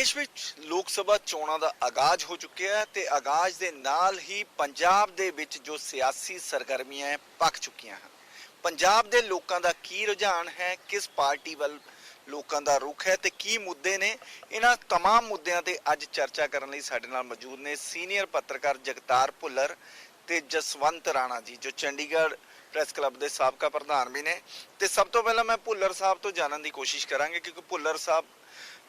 ਦੇਸ਼ ਵਿੱਚ ਲੋਕ ਸਭਾ ਚੋਣਾਂ ਦਾ ਆਗਾਜ਼ ਹੋ ਚੁੱਕਿਆ ਹੈ ਤੇ ਆਗਾਜ਼ ਦੇ ਨਾਲ ਹੀ ਪੰਜਾਬ ਦੇ ਵਿੱਚ ਜੋ ਸਿਆਸੀ ਸਰਗਰਮੀਆਂ ਹੈ ਪੱਕ ਚੁੱਕੀਆਂ ਹਨ ਪੰਜਾਬ ਦੇ ਲੋਕਾਂ ਦਾ ਕੀ ਰੁਝਾਨ ਹੈ ਕਿਸ ਪਾਰਟੀ ਵੱਲ ਲੋਕਾਂ ਦਾ ਰੁਖ ਹੈ ਤੇ ਕੀ ਮੁੱਦੇ ਨੇ ਇਹਨਾਂ तमाम ਮੁੱਦਿਆਂ ਤੇ ਅੱਜ ਚਰਚਾ ਕਰਨ ਲਈ ਸਾਡੇ ਨਾਲ ਮੌਜੂਦ ਨੇ ਸੀਨੀਅਰ ਪੱਤਰਕਾਰ ਜਗਤਾਰ ਭੁੱਲਰ ਤੇ ਜਸਵੰਤ ਰਾਣਾ ਜੀ ਜੋ ਚੰਡੀਗੜ੍ਹ ਪ੍ਰੈਸ ਕਲੱਬ ਦੇ ਸਾਬਕਾ ਪ੍ਰਧਾਨ ਵੀ ਨੇ ਤੇ ਸਭ ਤੋਂ ਪਹਿਲਾਂ ਮੈਂ ਭੁੱਲਰ ਸਾਹਿਬ ਤੋਂ ਜਾਣਨ ਦੀ ਕੋਸ਼ਿਸ਼ ਕਰਾਂਗੇ ਕਿਉਂਕਿ ਭੁੱਲਰ ਸਾਹਿਬ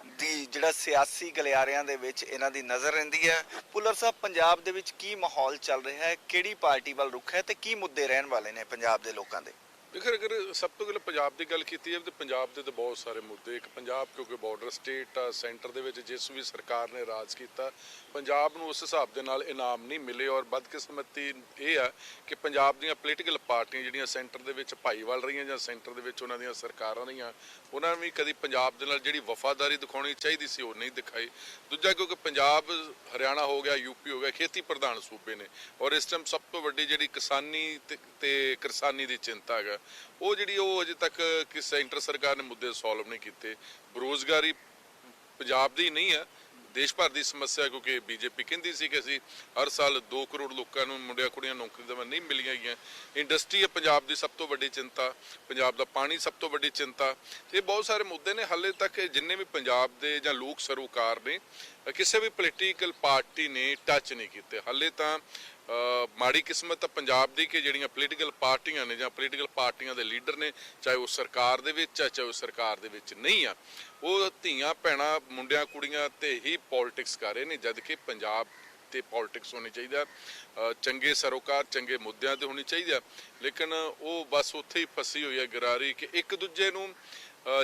ਦੀ ਜਿਹੜਾ ਸਿਆਸੀ ਗਲਿਆਰਿਆਂ ਦੇ ਵਿੱਚ ਇਹਨਾਂ ਦੀ ਨਜ਼ਰ ਰਹਿੰਦੀ ਹੈ। ਭੁੱਲਰ ਸਾਹਿਬ, ਪੰਜਾਬ ਦੇ ਵਿੱਚ ਕੀ ਮਾਹੌਲ ਚੱਲ ਰਿਹਾ ਹੈ? ਕਿਹੜੀ ਪਾਰਟੀ ਵੱਲ ਰੁਖ ਹੈ ਤੇ ਕੀ ਮੁੱਦੇ ਰਹਿਣ ਵਾਲੇ ਨੇ ਪੰਜਾਬ ਦੇ ਲੋਕਾਂ ਦੇ? ਦੇਖੋ ਅਗਰ ਸਭ ਤੋਂ ਪਹਿਲਾਂ ਪੰਜਾਬ ਦੀ ਗੱਲ ਕੀਤੀ ਜਾਵੇ ਤਾਂ ਪੰਜਾਬ ਦੇ ਤਾਂ ਬਹੁਤ ਸਾਰੇ ਮੁੱਦੇ, ਇੱਕ ਪੰਜਾਬ ਕਿਉਂਕਿ ਬਾਰਡਰ ਸਟੇਟ ਆ ਸੈਂਟਰ ਦੇ ਵਿੱਚ ਜਿਸ ਵੀ ਸਰਕਾਰ ਨੇ ਰਾਜ ਕੀਤਾ, ਪੰਜਾਬ ਨੂੰ ਉਸ ਹਿਸਾਬ ਦੇ ਨਾਲ ਇਨਾਮ ਨਹੀਂ ਮਿਲੇ ਔਰ ਬਦਕਿਸਮਤੀ ਇਹ ਆ ਕਿ ਪੰਜਾਬ ਦੀਆਂ ਪੋਲੀਟੀਕਲ ਪਾਰਟੀਆਂ ਜਿਹੜੀਆਂ ਸੈਂਟਰ ਦੇ ਵਿੱਚ ਭਾਈਵਾਲ ਰਹੀਆਂ ਜਾਂ ਸੈਂਟਰ ਦੇ ਵਿੱਚ ਉਹਨਾਂ ਦੀਆਂ ਸਰਕਾਰਾਂ ਰਹੀਆਂ, ਉਹਨਾਂ ਵੀ ਕਦੀ ਪੰਜਾਬ ਦੇ ਨਾਲ ਜਿਹੜੀ ਵਫਾਦਾਰੀ ਦਿਖਾਉਣੀ ਚਾਹੀਦੀ ਸੀ ਉਹ ਨਹੀਂ ਦਿਖਾਈ। ਦੂਜਾ ਕਿਉਂਕਿ ਪੰਜਾਬ, ਹਰਿਆਣਾ ਹੋ ਗਿਆ ਯੂਪੀ ਹੋ ਗਿਆ, ਖੇਤੀ ਪ੍ਰਧਾਨ ਸੂਬੇ ਨੇ ਔਰ ਇਸ ਟਾਈਮ ਸਭ ਤੋਂ ਵੱਡੀ ਜਿਹੜੀ ਕਿਸਾਨੀ ਤੇ- ਤੇ ਕਿਰਸਾਨੀ ਦੀ ਚਿੰਤਾ ਹੈਗਾ ਉਹ ਜਿਹੜੀ ਉਹ ਅਜੇ ਤੱਕ ਕਿ ਸੈਂਟਰ ਸਰਕਾਰ ਨੇ ਮੁੱਦੇ ਸੋਲਵ ਨਹੀਂ ਕੀਤੇ। ਬੇਰੁਜ਼ਗਾਰੀ ਪੰਜਾਬ ਦੀ ਨਹੀਂ ਹੈ, ਦੇਸ਼ ਭਰ ਦੀ ਸਮੱਸਿਆ, ਕਿਉਂਕਿ ਬੀਜੇਪੀ ਕਹਿੰਦੀ ਸੀ ਕਿ ਅਸੀਂ ਹਰ ਸਾਲ 2 ਕਰੋੜ ਲੋਕਾਂ ਨੂੰ ਮੁੰਡਿਆਂ ਕੁੜੀਆਂ ਨੌਕਰੀ ਦੇਵਾਂ ਨਹੀਂ ਮਿਲੀਆਂ ਗਈਆਂ। ਇੰਡਸਟਰੀ ਹੈ ਪੰਜਾਬ ਦੀ ਸਭ ਤੋਂ ਵੱਡੀ ਚਿੰਤਾ, ਪੰਜਾਬ ਦਾ ਪਾਣੀ ਸਭ ਤੋਂ ਵੱਡੀ ਚਿੰਤਾ। ਇਹ ਬਹੁਤ ਸਾਰੇ ਮੁੱਦੇ ਨੇ, ਹਾਲੇ ਤੱਕ ਜਿੰਨੇ ਵੀ ਪੰਜਾਬ ਦੇ ਜਾਂ ਲੋਕ ਸਰੋਕਾਰ ਨੇ ਕਿਸੇ ਵੀ ਪੋਲੀਟੀਕਲ ਪਾਰਟੀ ਨੇ ਟੱਚ ਨਹੀਂ ਕੀਤੇ। ਹਾਲੇ ਤਾਂ ਮਾੜੀ ਕਿਸਮਤ ਆ ਪੰਜਾਬ ਦੀ ਕਿ ਜਿਹੜੀਆਂ ਪੋਲੀਟੀਕਲ ਪਾਰਟੀਆਂ ਨੇ ਜਾਂ ਪੋਲੀਟੀਕਲ ਪਾਰਟੀਆਂ ਦੇ ਲੀਡਰ ਨੇ, ਚਾਹੇ ਉਹ ਸਰਕਾਰ ਦੇ ਵਿੱਚ ਆ, ਚਾਹੇ ਉਹ ਸਰਕਾਰ ਦੇ ਵਿੱਚ ਨਹੀਂ ਆ, ਉਹ ਧੀਆਂ, ਭੈਣਾਂ, ਮੁੰਡਿਆਂ, ਕੁੜੀਆਂ ਤੇ ਹੀ ਪੋਲਿਟਿਕਸ ਕਰ ਰਹੇ ਨੇ, ਜਦ ਕਿ ਪੰਜਾਬ ਤੇ ਪੋਲਿਟਿਕਸ ਹੋਣੀ ਚਾਹੀਦਾ ਚੰਗੇ ਸਰੋਕਾਰ, ਚੰਗੇ ਮੁੱਦਿਆਂ ਤੇ ਹੋਣੀ ਚਾਹੀਦੀ ਆ ਲੇਕਿਨ ਉਹ ਬਸ ਉੱਥੇ ਹੀ ਫਸੀ ਹੋਈ ਹੈ ਗਰਾਰੀ ਕਿ ਇੱਕ ਦੂਜੇ ਨੂੰ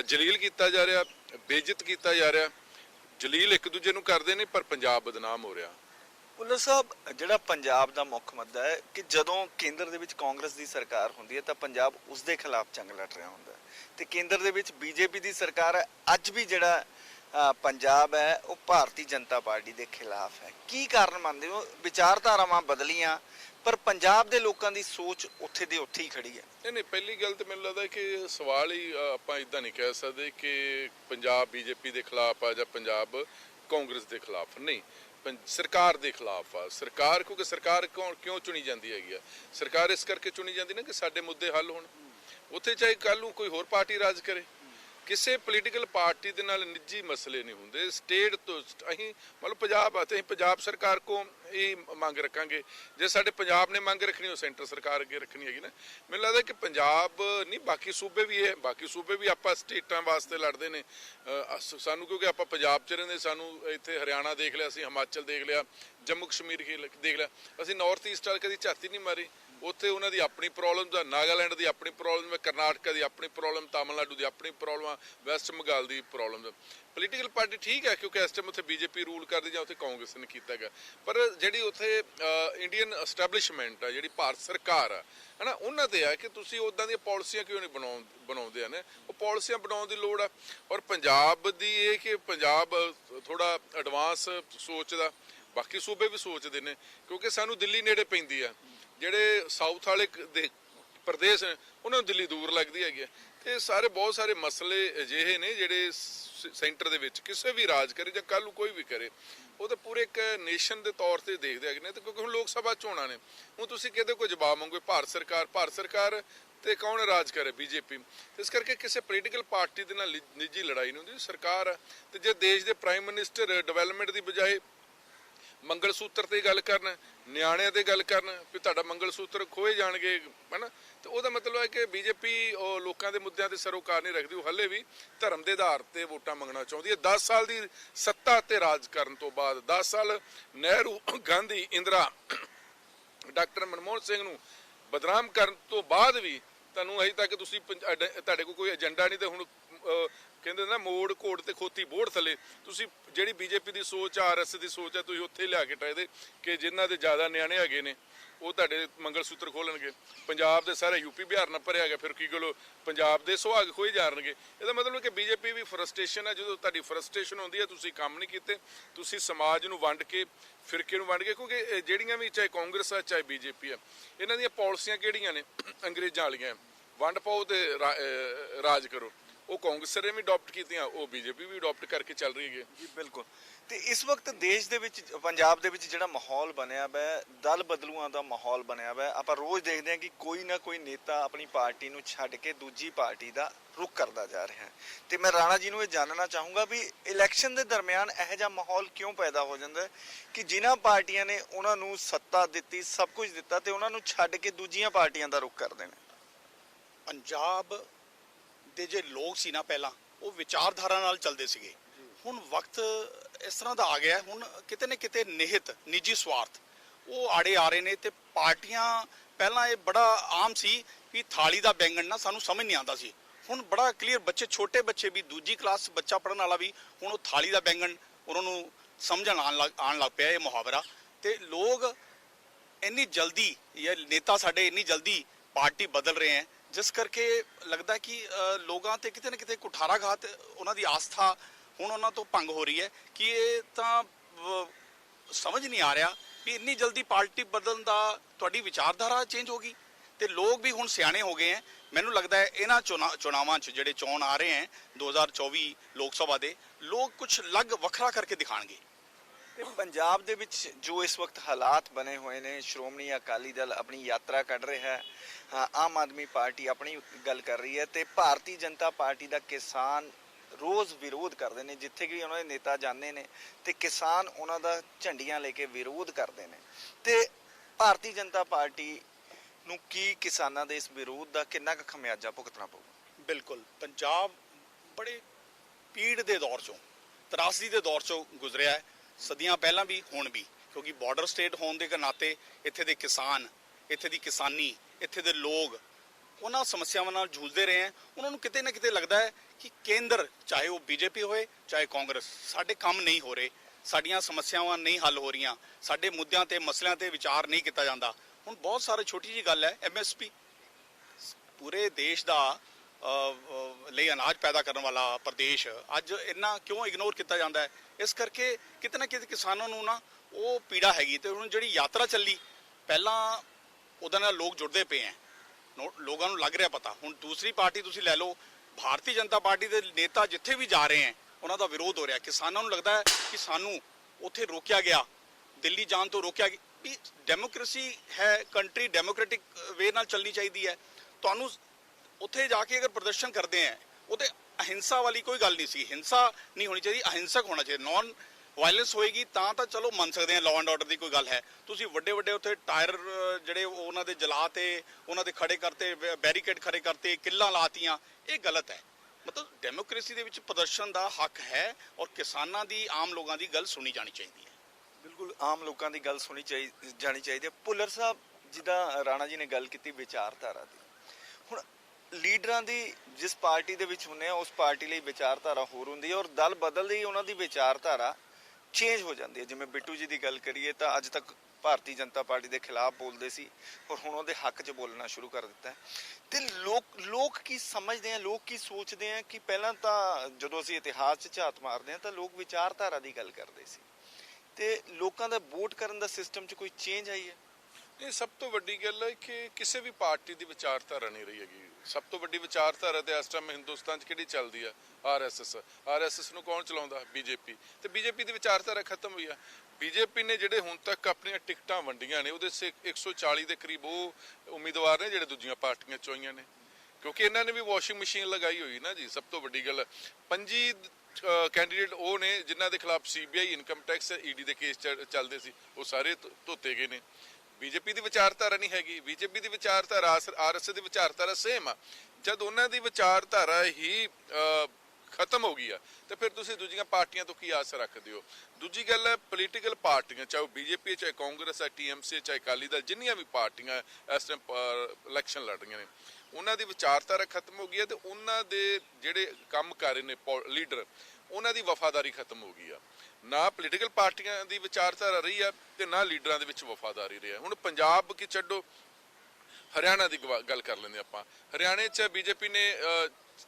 ਜਲੀਲ ਕੀਤਾ ਜਾ ਰਿਹਾ, ਬੇਇੱਜ਼ਤ ਕੀਤਾ ਜਾ ਰਿਹਾ, ਜਲੀਲ ਇੱਕ ਦੂਜੇ ਨੂੰ ਕਰਦੇ ਨੇ, ਪਰ ਪੰਜਾਬ ਬਦਨਾਮ ਹੋ ਰਿਹਾ। ਭੁੱਲਰ ਸਾਹਿਬ, ਜਿਹੜਾ ਪੰਜਾਬ ਦਾ ਮੁੱਖ ਮੁੱਦਾ ਹੈ ਕਿ ਜਦੋਂ ਕੇਂਦਰ ਦੇ ਵਿੱਚ ਕਾਂਗਰਸ ਦੀ ਸਰਕਾਰ ਹੁੰਦੀ ਹੈ ਤਾਂ ਪੰਜਾਬ ਉਸ ਦੇ ਖਿਲਾਫ ਜੰਗ ਲੜ ਰਿਹਾ ਹੁੰਦਾ ਹੈ। ਤੇ ਕੇਂਦਰ ਦੇ ਵਿੱਚ ਬੀਜੇਪੀ ਦੀ ਸਰਕਾਰ ਹੈ, ਅੱਜ ਵੀ ਜਿਹੜਾ ਪੰਜਾਬ ਹੈ, ਉਹ ਭਾਰਤੀ ਜਨਤਾ ਪਾਰਟੀ ਦੇ ਖਿਲਾਫ ਹੈ। ਕੀ ਕਾਰਨ ਮੰਨਦੇ ਹੋ? ਵਿਚਾਰਧਾਰਾਵਾਂ ਬਦਲੀਆਂ, ਪਰ ਪੰਜਾਬ ਦੇ ਲੋਕਾਂ ਦੀ ਸੋਚ ਉੱਥੇ ਦੇ ਉੱਥੇ ਹੀ ਖੜੀ ਹੈ। ਨਹੀਂ ਨਹੀਂ, ਪਹਿਲੀ ਗੱਲ ਤੇ ਮੈਨੂੰ ਲੱਗਦਾ ਕਿ ਸਵਾਲ ਹੀ ਆਪਾਂ ਇਦਾਂ ਨਹੀਂ ਕਹਿ ਸਕਦੇ ਕਿ ਪੰਜਾਬ ਬੀਜੇਪੀ ਦੇ ਖਿਲਾਫ ਆ ਜਾਂ ਪੰਜਾਬ ਕਾਂਗਰਸ ਦੇ ਖਿਲਾਫ। ਨਹੀਂ ਸਰਕਾਰ ਦੇ ਖਿਲਾਫ ਆ। ਸਰਕਾਰ, ਕਿਉਂਕਿ ਸਰਕਾਰ ਕਿਉਂ ਕਿਉਂ ਚੁਣੀ ਜਾਂਦੀ ਹੈਗੀ ਆ? ਸਰਕਾਰ ਇਸ ਕਰਕੇ ਚੁਣੀ ਜਾਂਦੀ ਨਾ ਕਿ ਸਾਡੇ ਮੁੱਦੇ ਹੱਲ ਹੋਣ। ਉੱਥੇ ਚਾਹੇ ਕੱਲ ਨੂੰ ਕੋਈ ਹੋਰ ਪਾਰਟੀ ਰਾਜ ਕਰੇ। ਕਿਸੇ ਪੋਲੀਟੀਕਲ ਪਾਰਟੀ ਦੇ ਨਾਲ ਨਿੱਜੀ ਮਸਲੇ ਨਹੀਂ ਹੁੰਦੇ। ਸਟੇਟ ਤੋਂ ਅਸੀਂ ਮਤਲਬ ਪੰਜਾਬ ਆ ਤੇ ਅਸੀਂ ਪੰਜਾਬ ਸਰਕਾਰ ਕੋ ਇਹ ਮੰਗ ਰੱਖਾਂਗੇ। ਜੇ ਸਾਡੇ ਪੰਜਾਬ ਨੇ ਮੰਗ ਰੱਖਣੀ, ਉਹ ਸੈਂਟਰ ਸਰਕਾਰ ਅੱਗੇ ਰੱਖਣੀ ਹੈਗੀ ਨਾ। ਮੈਨੂੰ ਲੱਗਦਾ ਕਿ ਪੰਜਾਬ ਨਹੀਂ, ਬਾਕੀ ਸੂਬੇ ਵੀ ਇਹ, ਬਾਕੀ ਸੂਬੇ ਵੀ ਆਪਾਂ ਸਟੇਟਾਂ ਵਾਸਤੇ ਲੜਦੇ ਨੇ। ਅਸ- ਸਾਨੂੰ ਕਿਉਂਕਿ ਆਪਾਂ ਪੰਜਾਬ ਚ ਰਹਿੰਦੇ, ਸਾਨੂੰ ਇੱਥੇ ਹਰਿਆਣਾ ਦੇਖ ਲਿਆ, ਅਸੀਂ ਹਿਮਾਚਲ ਦੇਖ ਲਿਆ, ਜੰਮੂ ਕਸ਼ਮੀਰ ਖੇਲ- ਦੇਖ ਲਿਆ। ਅਸੀਂ ਨਾਰਥ ਈਸਟ ਵਾਲ ਕਦੀ ਝਾਤੀ ਨਹੀਂ ਮਾਰੀ। ਉੱਥੇ ਉਹਨਾਂ ਦੀ ਆਪਣੀ ਪ੍ਰੋਬਲਮ ਆ ਨਾਗਾਲੈਂਡ ਦੀ ਆਪਣੀ ਪ੍ਰੋਬਲਮ ਹੈ ਕਰਨਾਟਕਾ ਦੀ ਆਪਣੀ ਪ੍ਰੋਬਲਮ ਤਾਮਿਲਨਾਡੂ ਦੀ ਆਪਣੀ ਪ੍ਰੋਬਲਮ ਆ ਵੈਸਟ ਬੰਗਾਲ ਦੀ ਪ੍ਰੋਬਲਮ ਹੈ ਪੋਲੀਟੀਕਲ ਪਾਰਟੀ ਠੀਕ ਹੈ, ਕਿਉਂਕਿ ਇਸ ਟਾਈਮ ਉੱਥੇ ਬੀਜੇਪੀ ਰੂਲ ਕਰਦੀ ਜਾਂ ਉੱਥੇ ਕਾਂਗਰਸ ਨੇ ਕੀਤਾ ਹੈਗਾ। ਪਰ ਜਿਹੜੀ ਉੱਥੇ ਇੰਡੀਅਨ ਐਸਟੈਬਲਿਸ਼ਮੈਂਟ ਆ, ਜਿਹੜੀ ਭਾਰਤ ਸਰਕਾਰ ਆ, ਹਨਾ, ਉਹਨਾਂ ਤੇ ਆ ਕਿ ਤੁਸੀਂ ਉਦਾਂ ਦੀਆਂ ਪਾਲਿਸੀਆਂ ਕਿਉਂ ਨਹੀਂ ਬਣਾਉਂ ਬਣਾਉਂਦੇ ਨੇ? ਉਹ ਪਾਲਿਸੀਆਂ ਬਣਾਉਣ ਦੀ ਲੋੜ ਆ। ਔਰ ਪੰਜਾਬ ਦੀ ਇਹ ਕਿ ਪੰਜਾਬ ਥੋੜਾ ਐਡਵਾਂਸ ਸੋਚਦਾ, ਬਾਕੀ ਸੂਬੇ ਵੀ ਸੋਚਦੇ ਨੇ, ਕਿਉਂਕਿ ਸਾਨੂੰ ਦਿੱਲੀ ਨੇੜੇ ਪੈਂਦੀ ਆ। ਜਿਹੜੇ ਸਾਊਥ ਵਾਲੇ ਕ- ਦੇ ਪ੍ਰਦੇਸ਼ ਨੇ, ਉਹਨਾਂ ਨੂੰ ਦਿੱਲੀ ਦੂਰ ਲੱਗਦੀ ਹੈਗੀ ਹੈ। ਤੇ ਸਾਰੇ, ਬਹੁਤ ਸਾਰੇ ਮਸਲੇ ਅਜਿਹੇ ਨੇ ਜਿਹੜੇ ਸੈਂਟਰ ਦੇ ਵਿੱਚ, ਕਿਸੇ ਵੀ ਰਾਜ ਕਰੇ ਜਾਂ ਕੱਲ ਨੂੰ ਕੋਈ ਵੀ ਕਰੇ, ਉਹ ਤਾਂ ਪੂਰੇ ਇੱਕ ਨੇਸ਼ਨ ਦੇ ਤੌਰ ਤੇ ਦੇਖਦੇ ਹੈਗੇ ਨੇ। ਤੇ ਕਿਉਂਕਿ ਹੁਣ ਲੋਕ ਸਭਾ ਚੋਣਾਂ ਨੇ, ਹੁਣ ਤੁਸੀਂ ਕਿਹਦੇ ਕੋਈ ਜਵਾਬ ਮੰਗੋ ਭਾਰਤ ਸਰਕਾਰ ਭਾਰਤ ਸਰਕਾਰ ਤੇ ਕੌਣ ਰਾਜ ਕਰੇ? ਬੀਜੇਪੀ। ਇਸ ਕਰਕੇ ਕਿਸੇ ਪੋਲੀਟੀਕਲ ਪਾਰਟੀ ਦੇ ਨਾਲ ਨਿ- ਨਿੱਜੀ ਲੜਾਈ ਨਹੀਂ ਹੁੰਦੀ। ਸਰਕਾਰ ਆ। ਤੇ ਜੇ ਦੇਸ਼ ਦੇ ਪ੍ਰਾਈਮ ਮਿਨਿਸਟਰ ਡਿਵੈਲਪਮੈਂਟ ਦੀ ਬਜਾਏ ਮੰਗਲ ਸੂਤਰ ਤੇ ਗੱਲ ਕਰਨ, ਨਿਆਣਿਆਂ ਤੇ ਗੱਲ ਕਰਨ, ਵੀ ਤੁਹਾਡਾ ਮੰਗਲ ਸੂਤਰ ਖੋਏ ਜਾਣਗੇ, ਹੈਨਾ? ਤੇ ਉਹਦਾ ਮਤਲਬ ਹੈ ਕਿ ਬੀਜੇਪੀ ਉਹ ਲੋਕਾਂ ਦੇ ਮੁੱਦਿਆਂ ਤੇ ਸਰੋਕਾਰ ਨਹੀਂ ਰੱਖਦੀ, ਉਹ ਹੱਲੇ ਵੀ ਧਰਮ ਦੇ ਆਧਾਰ ਤੇ ਵੋਟਾਂ ਮੰਗਣਾ ਚਾਹੁੰਦੀ ਹੈ। 10 ਸਾਲ ਦੀ ਸੱਤਾ ਤੇ ਰਾਜ ਕਰਨ ਤੋਂ ਬਾਅਦ 10 ਸਾਲ ਨਹਿਰੂ, ਗਾਂਧੀ, ਇੰਦਰਾ, ਡਾਕਟਰ ਮਨਮੋਹਨ ਸਿੰਘ ਨੂੰ ਬਦਨਾਮ ਕਰਨ ਤੋਂ ਬਾਅਦ ਵੀ ਤੁਹਾਨੂੰ ਅਜੇ ਤੱਕ ਤੁਸੀਂ ਤੁਹਾਡੇ ਕੋਲ ਕੋਈ ਏਜੰਡਾ ਨਹੀਂ ਤੇ ਹੁਣ ਕਹਿੰਦੇ ਨਾ ਮੋੜ ਕੋੜ ਤੇ ਖੋਤੀ ਬੋੜ ਥੱਲੇ। ਤੁਸੀਂ ਜਿਹੜੀ ਬੀਜੇਪੀ ਦੀ ਸੋਚ ਆਰਐਸ ਦੀ ਸੋਚ ਹੈ, ਤੁਸੀਂ ਉੱਥੇ ਲਿਆ ਕੇ ਟਾਇਦੇ ਕਿ ਜਿਨ੍ਹਾਂ ਦੇ ਜ਼ਿਆਦਾ ਨਿਆਣੇ ਹੈਗੇ ਨੇ, ਉਹ ਤੁਹਾਡੇ ਮੰਗਲ ਸੂਤਰ ਖੋਲਣਗੇ। ਪੰਜਾਬ ਦੇ ਸਾਰੇ ਯੂਪੀ ਬਿਹਾਰ ਨਾਲ ਭਰਿਆ ਗਿਆ, ਫਿਰ ਕੀ ਗਲੋ ਪੰਜਾਬ ਦੇ ਸੁਹਾਗ ਖੋਏ ਜਾਣਗੇ। ਇਹਦਾ ਮਤਲਬ ਹੈ ਕਿ ਬੀਜੇਪੀ ਵੀ ਫਰਸਟ੍ਰੇਸ਼ਨ ਹੈ, ਜਦੋਂ ਤੁਹਾਡੀ ਫਰਸਟ੍ਰੇਸ਼ਨ ਹੁੰਦੀ ਹੈ, ਤੁਸੀਂ ਕੰਮ ਨਹੀਂ ਕੀਤੇ, ਤੁਸੀਂ ਸਮਾਜ ਨੂੰ ਵੰਡ ਕੇ, ਫਿਰਕੇ ਨੂੰ ਵੰਡ ਕੇ, ਕਿਉਂਕਿ ਜਿਹੜੀਆਂ ਵੀ ਚਾਹੇ ਕਾਂਗਰਸ ਆ ਚਾਹੇ ਬੀਜੇਪੀ ਆ ਇਹਨਾਂ ਦੀਆਂ ਪਾਲਿਸੀਆਂ ਕਿਹੜੀਆਂ ਨੇ? ਅੰਗਰੇਜ਼ਾਂ ਵਾਲੀਆਂ। ਵੰਡ ਪਾਓ ਤੇ ਰਾਜ ਕਰੋ। ਉਹ ਕਾਂਗਰਸ ਨੇ ਵੀ ਅਡਾਪਟ ਕੀਤੀਆਂ ਉਹ ਬੀਜੇਪੀ ਵੀ ਅਡਾਪਟ ਕਰਕੇ ਚੱਲ ਰਹੀ ਹੈ ਜੀ ਬਿਲਕੁਲ। ਤੇ ਇਸ ਵਕਤ ਦੇਸ਼ ਦੇ ਵਿੱਚ ਪੰਜਾਬ ਦੇ ਵਿੱਚ ਜਿਹੜਾ ਮਾਹੌਲ ਬਣਿਆ ਵਾ ਦਲ ਬਦਲੂਆਂ ਦਾ ਮਾਹੌਲ ਬਣਿਆ ਵਾ ਆਪਾਂ ਰੋਜ਼ ਦੇਖਦੇ ਹਾਂ ਕਿ ਕੋਈ ਨਾ ਕੋਈ ਨੇਤਾ ਆਪਣੀ ਪਾਰਟੀ ਨੂੰ ਛੱਡ ਕੇ ਦੂਜੀ ਪਾਰਟੀ ਦਾ ਰੁਖ ਕਰਦਾ ਜਾ ਰਿਹਾ ਹੈ। ਤੇ ਮੈਂ ਰਾਣਾ ਜੀ ਨੂੰ ਇਹ ਜਾਣਨਾ ਚਾਹੂੰਗਾ ਵੀ ਇਲੈਕਸ਼ਨ ਦੇ ਦਰਮਿਆਨ ਇਹੋ ਜਿਹਾ ਮਾਹੌਲ ਕਿਉਂ ਪੈਦਾ ਹੋ ਜਾਂਦਾ ਹੈ ਕਿ ਜਿਨ੍ਹਾਂ ਪਾਰਟੀਆਂ ਨੇ ਉਹਨਾਂ ਨੂੰ ਸੱਤਾ ਦਿੱਤੀ ਸਭ ਕੁਝ ਦਿੱਤਾ ਤੇ ਉਹਨਾਂ ਨੂੰ ਛੱਡ ਕੇ ਦੂਜੀਆਂ ਪਾਰਟੀਆਂ ਦਾ ਰੁਖ ਕਰਦੇ ਨੇ? ਪੰਜਾਬ ਦੇ ਜੇ ਲੋਕ ਸੀ ਨਾ ਪਹਿਲਾਂ, ਉਹ ਵਿਚਾਰਧਾਰਾ ਨਾਲ ਚੱਲਦੇ ਸੀਗੇ। ਹੁਣ ਵਕਤ ਇਸ ਤਰ੍ਹਾਂ ਦਾ ਆ ਗਿਆ ਹੁਣ ਕਿਤੇ ਨਾ ਕਿਤੇ ਨਿਹਿਤ, ਨਿੱਜੀ ਸਵਾਰਥ, ਉਹ ਆੜੇ ਆ ਰਹੇ ਨੇ ਤੇ ਪਾਰਟੀਆਂ, ਪਹਿਲਾਂ ਇਹ ਬੜਾ ਆਮ ਸੀ ਵੀ ਥਾਲੀ ਦਾ ਬੈਂਗਣ ਨਾ ਸਾਨੂੰ ਸਮਝ ਨਹੀਂ ਆਉਂਦਾ ਸੀ। ਹੁਣ ਬੜਾ ਕਲੀਅਰ ਬੱਚੇ, ਛੋਟੇ ਬੱਚੇ ਵੀ, ਦੂਜੀ ਕਲਾਸ ਬੱਚਾ ਪੜਨ ਵਾਲਾ ਵੀ, ਹੁਣ ਉਹ ਥਾਲੀ ਦਾ ਬੈਂਗਣ, ਉਹਨਾਂ ਨੂੰ ਸਮਝਣ ਆਉਣ ਲੱਗ ਆਉਣ ਲੱਗ ਪਿਆ ਇਹ ਮੁਹਾਵਰਾ। ਤੇ ਲੋਕ ਇੰਨੀ ਜਲਦੀ ਇਹ ਨੇਤਾ ਸਾਡੇ ਇੰਨੀ ਜਲਦੀ ਪਾਰਟੀ ਬਦਲ ਰਹੇ ਹੈ ਜਿਸ ਕਰਕੇ ਲੱਗਦਾ ਕਿ ਲੋਕਾਂ ਤੇ ਕਿਤੇ ਨਾ ਕਿਤੇ ਕੁਠਾਰਾਘਾਤ ਉਹਨਾਂ ਦੀ ਆਸਥਾ ਹੁਣ ਉਹਨਾਂ ਤੋਂ ਭੰਗ ਹੋ ਰਹੀ ਹੈ ਕਿ ਇਹ ਤਾਂ ਸਮਝ ਨਹੀਂ ਆ ਰਿਹਾ ਵੀ ਇੰਨੀ ਜਲਦੀ ਪਾਰਟੀ ਬਦਲਣ ਦਾ ਤੁਹਾਡੀ ਵਿਚਾਰਧਾਰਾ ਚੇਂਜ ਹੋ ਗਈ ਤੇ ਲੋਕ ਵੀ ਹੁਣ ਸਿਆਣੇ ਹੋ ਗਏ ਹੈ। ਮੈਨੂੰ ਲੱਗਦਾ ਹੈ ਇਹਨਾਂ ਚੁਣਾ- ਚੁਣਾਵਾਂ 'ਚ ਜਿਹੜੇ ਚੋਣ ਆ ਰਹੇ ਹੈ 2024 ਲੋਕ ਸਭਾ ਦੇ, ਲੋਕ ਕੁਝ ਅਲੱਗ ਵੱਖਰਾ ਕਰਕੇ ਦਿਖਾਣਗੇ। ਤੇ ਪੰਜਾਬ ਦੇ ਵਿੱਚ ਜੋ ਇਸ ਵਕਤ ਹਾਲਾਤ ਬਣੇ ਹੋਏ ਨੇ, ਸ਼੍ਰੋਮਣੀ ਅਕਾਲੀ ਦਲ ਆਪਣੀ ਯਾਤਰਾ ਕੱਢ ਰਿਹਾ ਹੈ, ਆਮ ਆਦਮੀ ਪਾਰਟੀ ਆਪਣੀ ਗੱਲ ਕਰ ਰਹੀ ਹੈ ਤੇ ਭਾਰਤੀ ਜਨਤਾ ਪਾਰਟੀ ਦਾ ਕਿਸਾਨ ਰੋਜ਼ ਵਿਰੋਧ ਕਰਦੇ ਨੇ, ਜਿੱਥੇ ਕਿ ਉਹਨਾਂ ਦੇ ਨੇਤਾ ਜਾਂਦੇ ਨੇ ਤੇ ਕਿਸਾਨ ਉਹਨਾਂ ਦਾ ਝੰਡੀਆਂ ਲੈ ਕੇ ਵਿਰੋਧ ਕਰਦੇ ਨੇ। ਤੇ ਭਾਰਤੀ ਜਨਤਾ ਪਾਰਟੀ ਨੂੰ ਕੀ ਕਿਸਾਨਾਂ ਦੇ ਇਸ ਵਿਰੋਧ ਦਾ ਕਿੰਨਾ ਕੁ ਖਮਿਆਜਾ ਭੁਗਤਣਾ ਪਊਗਾ? ਬਿਲਕੁਲ, ਪੰਜਾਬ ਬੜੇ ਪੀੜ ਦੇ ਦੌਰ ਚੋਂ, ਤਰਾਸਦੀ ਦੇ ਦੌਰ ਚੋਂ ਗੁਜ਼ਰਿਆ ਹੈ। ਸਦੀਆਂ ਪਹਿਲਾਂ ਵੀ, ਹੁਣ ਵੀ। ਕਿਉਂਕਿ ਬਾਰਡਰ ਸਟੇਟ ਹੋਣ ਦੇ ਨਾਤੇ ਇੱਥੇ ਦੇ ਕਿਸਾਨ, ਇੱਥੇ ਦੀ ਕਿਸਾਨੀ, ਇੱਥੇ ਦੇ ਲੋਕ ਉਹਨਾਂ ਸਮੱਸਿਆਵਾਂ ਨਾਲ ਜੂਝਦੇ ਰਹੇ ਹੈ। ਉਹਨਾਂ ਨੂੰ ਕਿਤੇ ਨਾ ਕਿਤੇ ਲੱਗਦਾ ਹੈ ਕਿ ਕੇਂਦਰ, ਚਾਹੇ ਉਹ ਬੀਜੇਪੀ ਹੋਏ ਚਾਹੇ ਕਾਂਗਰਸ, ਸਾਡੇ ਕੰਮ ਨਹੀਂ ਹੋ ਰਹੇ। ਸਾਡੀਆਂ ਸਮੱਸਿਆਵਾਂ ਨਹੀਂ ਹੱਲ ਹੋ ਰਹੀਆਂ। ਸਾਡੇ ਮੁੱਦਿਆਂ ਤੇ, ਮਸਲਿਆਂ ਤੇ ਵਿਚਾਰ ਨਹੀਂ ਕੀਤਾ ਜਾਂਦਾ। ਹੁਣ ਬਹੁਤ ਸਾਰੇ ਛੋਟੀ ਜੀ ਗੱਲ ਹੈ ਐਮਐਸਪੀ ਪੂਰੇ ਦੇਸ਼ ਦਾ ਲਈ ਅਨਾਜ ਪੈਦਾ ਕਰਨ ਵਾਲਾ ਪ੍ਰਦੇਸ਼ ਅੱਜ ਇੰਨਾ ਕਿਉਂ ਇਗਨੋਰ ਕੀਤਾ ਜਾਂਦਾ ਹੈ? ਇਸ ਕਰਕੇ ਕਿਤੇ ਨਾ ਕਿਤੇ ਕਿਸਾਨਾਂ ਨੂੰ ਨਾ ਉਹ ਪੀੜਾ ਹੈਗੀ ਤੇ ਹੁਣ ਜਿਹੜੀ ਯਾਤਰਾ ਚੱਲੀ, ਪਹਿਲਾਂ ਉਹਦੇ ਨਾਲ ਲੋਕ ਜੁੜਦੇ ਪਏ ਹੈ ਲੋਕਾਂ ਨੂੰ ਲੱਗ ਰਿਹਾ ਪਤਾ। ਹੁਣ ਦੂਸਰੀ ਪਾਰਟੀ ਤੁਸੀਂ ਲੈ ਲਓ, ਭਾਰਤੀ ਜਨਤਾ ਪਾਰਟੀ ਦੇ ਨੇਤਾ ਜਿੱਥੇ ਵੀ ਜਾ ਰਹੇ ਹੈ ਉਹਨਾਂ ਦਾ ਵਿਰੋਧ ਹੋ ਰਿਹਾ। ਕਿਸਾਨਾਂ ਨੂੰ ਲੱਗਦਾ ਹੈ ਕਿ ਸਾਨੂੰ ਉੱਥੇ ਰੋਕਿਆ ਗਿਆ, ਦਿੱਲੀ ਜਾਣ ਤੋਂ ਰੋਕਿਆ ਗਿਆ। ਵੀ ਡੈਮੋਕ੍ਰੇਸੀ ਹੈ ਕੰਟਰੀ ਡੈਮੋਕ੍ਰੈਟਿਕ ਵੇ ਨਾਲ ਚੱਲਣੀ ਚਾਹੀਦੀ ਹੈ। ਤੁਹਾਨੂੰ ਉੱਥੇ ਜਾ ਕੇ ਅਗਰ ਪ੍ਰਦਰਸ਼ਨ ਕਰਦੇ ਆ ਉਹਤੇ ਅਹਿੰਸਾ ਵਾਲੀ ਕੋਈ ਗੱਲ ਨਹੀਂ ਸੀ। ਹਿੰਸਾ ਨਹੀਂ ਹੋਣੀ ਚਾਹੀਦੀ, ਅਹਿੰਸਕ ਹੋਣਾ ਚਾਹੀਦਾ। ਨਾਨ ਵਾਇਲੈਂਸ ਹੋਏਗੀ ਤਾਂ ਤਾਂ ਚਲੋ ਮੰਨ ਸਕਦੇ ਆ ਲਾਅ ਐਂਡ ਆਰਡਰ ਦੀ ਕੋਈ ਗੱਲ ਹੈ। ਤੁਸੀਂ ਵੱਡੇ ਵੱਡੇ ਉੱਥੇ ਟਾਇਰ ਜਿਹੜੇ ਉਹਨਾਂ ਦੇ ਜਲਾ ਤੇ, ਉਹਨਾਂ ਦੇ ਖੜੇ ਕਰਤੇ ਬੈਰੀਕੇਡ ਖੜੇ ਕਰਤੇ, ਕਿੱਲਾਂ ਲਾਤੀਆਂ, ਇਹ ਗਲਤ ਹੈ। ਮਤਲਬ ਡੈਮੋਕ੍ਰੇਸੀ ਦੇ ਵਿੱਚ ਪ੍ਰਦਰਸ਼ਨ ਦਾ ਹੱਕ ਹੈ ਔਰ ਕਿਸਾਨਾਂ ਦੀ, ਆਮ ਲੋਕਾਂ ਦੀ ਗੱਲ ਸੁਣੀ ਜਾਣੀ ਚਾਹੀਦੀ ਹੈ। ਬਿਲਕੁਲ ਆਮ ਲੋਕਾਂ ਦੀ ਗੱਲ ਸੁਣੀ ਚਾਹੀ, ਜਾਣੀ ਚਾਹੀਦੀ ਹੈ। ਭੁੱਲਰ ਸਾਹਿਬ, ਜਿੱਦਾਂ ਰਾਣਾ ਜੀ ਨੇ ਗੱਲ ਕੀਤੀ ਵਿਚਾਰਧਾਰਾ ਦੀ। ਹੁਣ ਲੀਡਰਾਂ ਦੀ ਜਿਸ ਪਾਰਟੀ ਦੇ ਵਿੱਚ ਹੁੰਨੇ ਆ, ਉਸ ਪਾਰਟੀ ਲਈ ਵਿਚਾਰਧਾਰਾ ਹੋਰ ਹੁੰਦੀ ਹੈ ਔਰ ਦਲ ਬਦਲਦੇ ਹੀ ਉਹਨਾਂ ਦੀ ਵਿਚਾਰਧਾਰਾ ਚੇਂਜ ਹੋ ਜਾਂਦੀ ਹੈ। ਜਿਵੇਂ ਬਿੱਟੂ ਜੀ ਦੀ ਗੱਲ ਕਰੀਏ ਤਾਂ ਅੱਜ ਤੱਕ ਭਾਰਤੀ ਜਨਤਾ ਪਾਰਟੀ ਦੇ ਖਿਲਾਫ ਬੋਲਦੇ ਸੀ ਔਰ ਹੁਣ ਉਹਦੇ ਹੱਕ 'ਚ ਬੋਲਣਾ ਸ਼ੁਰੂ ਕਰ ਦਿੱਤਾ ਹੈ। ਤੇ ਲੋਕ ਲੋਕ ਕੀ ਸਮਝਦੇ ਆ, ਲੋਕ ਕੀ ਸੋਚਦੇ ਆ ਕਿ ਪਹਿਲਾਂ ਤਾਂ ਜਦੋਂ ਅਸੀਂ ਇਤਿਹਾਸ 'ਚ ਝਾਤ ਮਾਰਦੇ ਆ ਤਾਂ ਲੋਕ ਵਿਚਾਰਧਾਰਾ ਦੀ ਗੱਲ ਕਰਦੇ ਸੀ। ਤੇ ਲੋਕਾਂ ਦਾ ਵੋਟ ਕਰਨ ਦਾ ਸਿਸਟਮ 'ਚ ਕੋਈ ਚੇਂਜ ਆਈ ਹੈ? ਇਹ ਸਭ ਤੋਂ ਵੱਡੀ ਗੱਲ ਹੈ ਕਿ ਕਿਸੇ ਵੀ ਪਾਰਟੀ ਦੀ ਵਿਚਾਰਧਾਰਾ ਨਹੀਂ ਰਹੀ ਹੈਗੀ। ਸਭ ਤੋਂ ਵੱਡੀ ਵਿਚਾਰਧਾਰਾ ਤੇ ਇਸ ਟਾਈਮ ਹਿੰਦੁਸਤਾਨ 'ਚ ਕਿਹੜੀ ਚੱਲਦੀ ਆ? ਆਰਐਸਐਸ ਆਰਐਸਐਸ ਨੂੰ ਕੌਣ ਚਲਾਉਂਦਾ? ਬੀਜੇਪੀ ਤੇ ਬੀਜੇਪੀ ਦੀ ਵਿਚਾਰਧਾਰਾ ਖਤਮ ਹੋਈ ਆ। ਬੀਜੇਪੀ ਨੇ ਜਿਹੜੇ ਹੁਣ ਤੱਕ ਆਪਣੀਆਂ ਟਿਕਟਾਂ ਵੰਡੀਆਂ ਨੇ, ਉਹਦੇ ਸੇ 140 ਦੇ ਕਰੀਬ ਉਹ ਉਮੀਦਵਾਰ ਨੇ ਜਿਹੜੇ ਦੂਜੀਆਂ ਪਾਰਟੀਆਂ ਚੋਈਆਂ ਨੇ। ਕਿਉਂਕਿ ਇਹਨਾਂ ਨੇ ਵੀ ਵਾਸ਼ਿੰਗ ਮਸ਼ੀਨ ਲਗਾਈ ਹੋਈ ਨਾ ਜੀ, ਸਭ ਤੋਂ ਵੱਡੀ ਗੱਲ। ਪੰਜੀ ਕੈਂਡੀਡੇਟ ਉਹ ਨੇ ਜਿਨ੍ਹਾਂ ਦੇ ਖਿਲਾਫ ਸੀਬੀਆਈ ਇਨਕਮ ਟੈਕਸ ਈਡੀ ਦੇ ਕੇਸ ਚੱਲਦੇ ਸੀ, ਉਹ ਸਾਰੇ ਧੋ- ਧੋਤੇ ਗਏ ਨੇ। ਬੀਜੇਪੀ ਦੀ ਵਿਚਾਰਧਾਰਾ ਨਹੀਂ ਹੈਗੀ, ਬੀਜੇਪੀ ਦੀ ਵਿਚਾਰਧਾਰਾ ਆਰਐਸਐਸ ਦੀ ਵਿਚਾਰਧਾਰਾ ਸੇਮ ਆ। ਜਦ ਉਹਨਾਂ ਦੀ ਵਿਚਾਰਧਾਰਾ ਹੀ ਖਤਮ ਹੋ ਗਈ ਆ, ਤੇ ਫਿਰ ਤੁਸੀਂ ਦੂਜੀਆਂ ਪਾਰਟੀਆਂ ਤੋਂ ਕੀ ਆਸ ਰੱਖਦੇ ਹੋ? ਦੂਜੀ ਗੱਲ ਹੈ ਪੋਲੀਟੀਕਲ ਪਾਰਟੀਆਂ, ਚਾਹੇ ਬੀਜੇਪੀ ਚਾਹੇ ਕਾਂਗਰਸ ਹੈ, ਟੀਐਮਸੀ ਚਾਹੇ ਅਕਾਲੀ ਦਲ, ਜਿੰਨੀਆਂ ਵੀ ਪਾਰਟੀਆਂ ਇਸ ਟਾਈਮ ਇਲੈਕਸ਼ਨ ਲੜ ਰਹੀਆਂ ਨੇ, ਉਹਨਾਂ ਦੀ ਵਿਚਾਰਧਾਰਾ ਖਤਮ ਹੋ ਗਈ ਹੈ ਤੇ ਉਹਨਾਂ ਦੇ ਜਿਹੜੇ ਕੰਮ ਕਰ ਰਹੇ ਨੇ ਲੀਡਰ ਉਹਨਾਂ ਦੀ ਵਫਾਦਾਰੀ ਖਤਮ ਹੋ ਗਈ ਆ। ਨਾ ਪੋਲੀਟੀਕਲ ਪਾਰਟੀਆਂ ਦੀ ਵਿਚਾਰਧਾਰਾ ਰਹੀ ਆ ਤੇ ਨਾ ਲੀਡਰਾਂ ਦੇ ਵਿੱਚ ਵਫਾਦਾਰੀ ਰਹੀ ਆ ਹੁਣ ਪੰਜਾਬ ਕੀ ਛੱਡੋ, ਹਰਿਆਣਾ ਦੀ ਗੱਲ ਕਰ ਲੈਂਦੇ ਆਪਾਂ। ਹਰਿਆਣੇ 'ਚ ਬੀਜੇਪੀ ਨੇ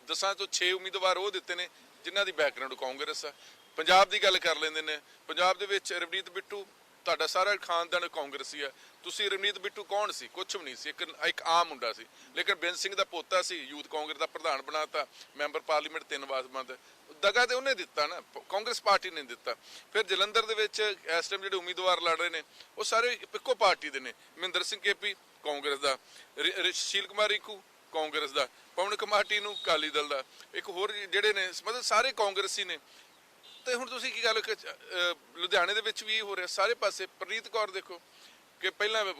ਦਸਾਂ ਤੋਂ 6 ਉਮੀਦਵਾਰ ਉਹ ਦਿੱਤੇ ਨੇ, ਜਿਨ੍ਹਾਂ ਦੀ ਬੈਕਗ੍ਰਾਉਂਡ ਕਾਂਗਰਸ ਆ। ਪੰਜਾਬ ਦੀ ਗੱਲ ਕਰ ਲੈਂਦੇ ਨੇ। ਪੰਜਾਬ ਦੇ ਵਿੱਚ ਰਵਨੀਤ ਬਿੱਟੂ, ਤੁਹਾਡਾ ਸਾਰਾ ਖਾਨਦਾਨ ਕਾਂਗਰਸੀ ਹੈ ਤੁਸੀਂ ਰਵਨੀਤ ਬਿੱਟੂ ਕੌਣ ਸੀ? ਕੁਝ ਵੀ ਨਹੀਂ ਸੀ। ਇੱਕ ਇੱਕ ਆਮ ਮੁੰਡਾ ਸੀ। ਲੇਕਿਨ ਬੇਅੰਤ ਸਿੰਘ ਦਾ ਪੋਤਾ ਸੀ, ਯੂਥ ਕਾਂਗਰਸ ਦਾ ਪ੍ਰਧਾਨ ਬਣਾਤਾ, ਮੈਂਬਰ ਪਾਰਲੀਮੈਂਟ ਤਿੰਨ ਵਾਰ ਬੰਦ। ਦਗਾ ਤੇ ਉਹਨੇ ਦਿੱਤਾ ਨਾ ਕਾਂਗਰਸ ਪਾਰਟੀ ਨੇ ਦਿੱਤਾ। ਫਿਰ ਜਲੰਧਰ ਦੇ ਵਿੱਚ ਇਸ ਟਾਈਮ ਜਿਹੜੇ ਉਮੀਦਵਾਰ ਲੜ ਰਹੇ ਨੇ, ਉਹ ਸਾਰੇ ਇੱਕੋ ਪਾਰਟੀ ਦੇ ਨੇ, ਮਹਿੰਦਰ ਸਿੰਘ ਕੇਪੀ, ਕਾਂਗਰਸ ਦਾ, ਰਿ- ਕੁਮਾਰ ਰਿਕੂ, ਕਾਂਗਰਸ ਦਾ, ਪਵਨ ਕਮਾਟੀ ਨੂੰ ਅਕਾਲੀ ਦਲ ਦਾ। ਇੱਕ ਹੋਰ ਜਿਹੜੇ ਨੇ, ਮਤਲਬ ਸਾਰੇ ਕਾਂਗਰਸੀ ਨੇ। ਤੇ ਹੁਣ ਤੁਸੀਂ ਕੀ ਗੱਲ ਕਿ ਲੁਧਿਆਣੇ ਦੇ ਵਿੱਚ ਵੀ ਇਹ ਹੋ ਰਿਹਾ, ਸਾਰੇ ਪਾਸੇ, ਪ੍ਰਨੀਤ ਕੌਰ ਦੇਖੋ, ਕਿ ਪਹਿਲਾਂ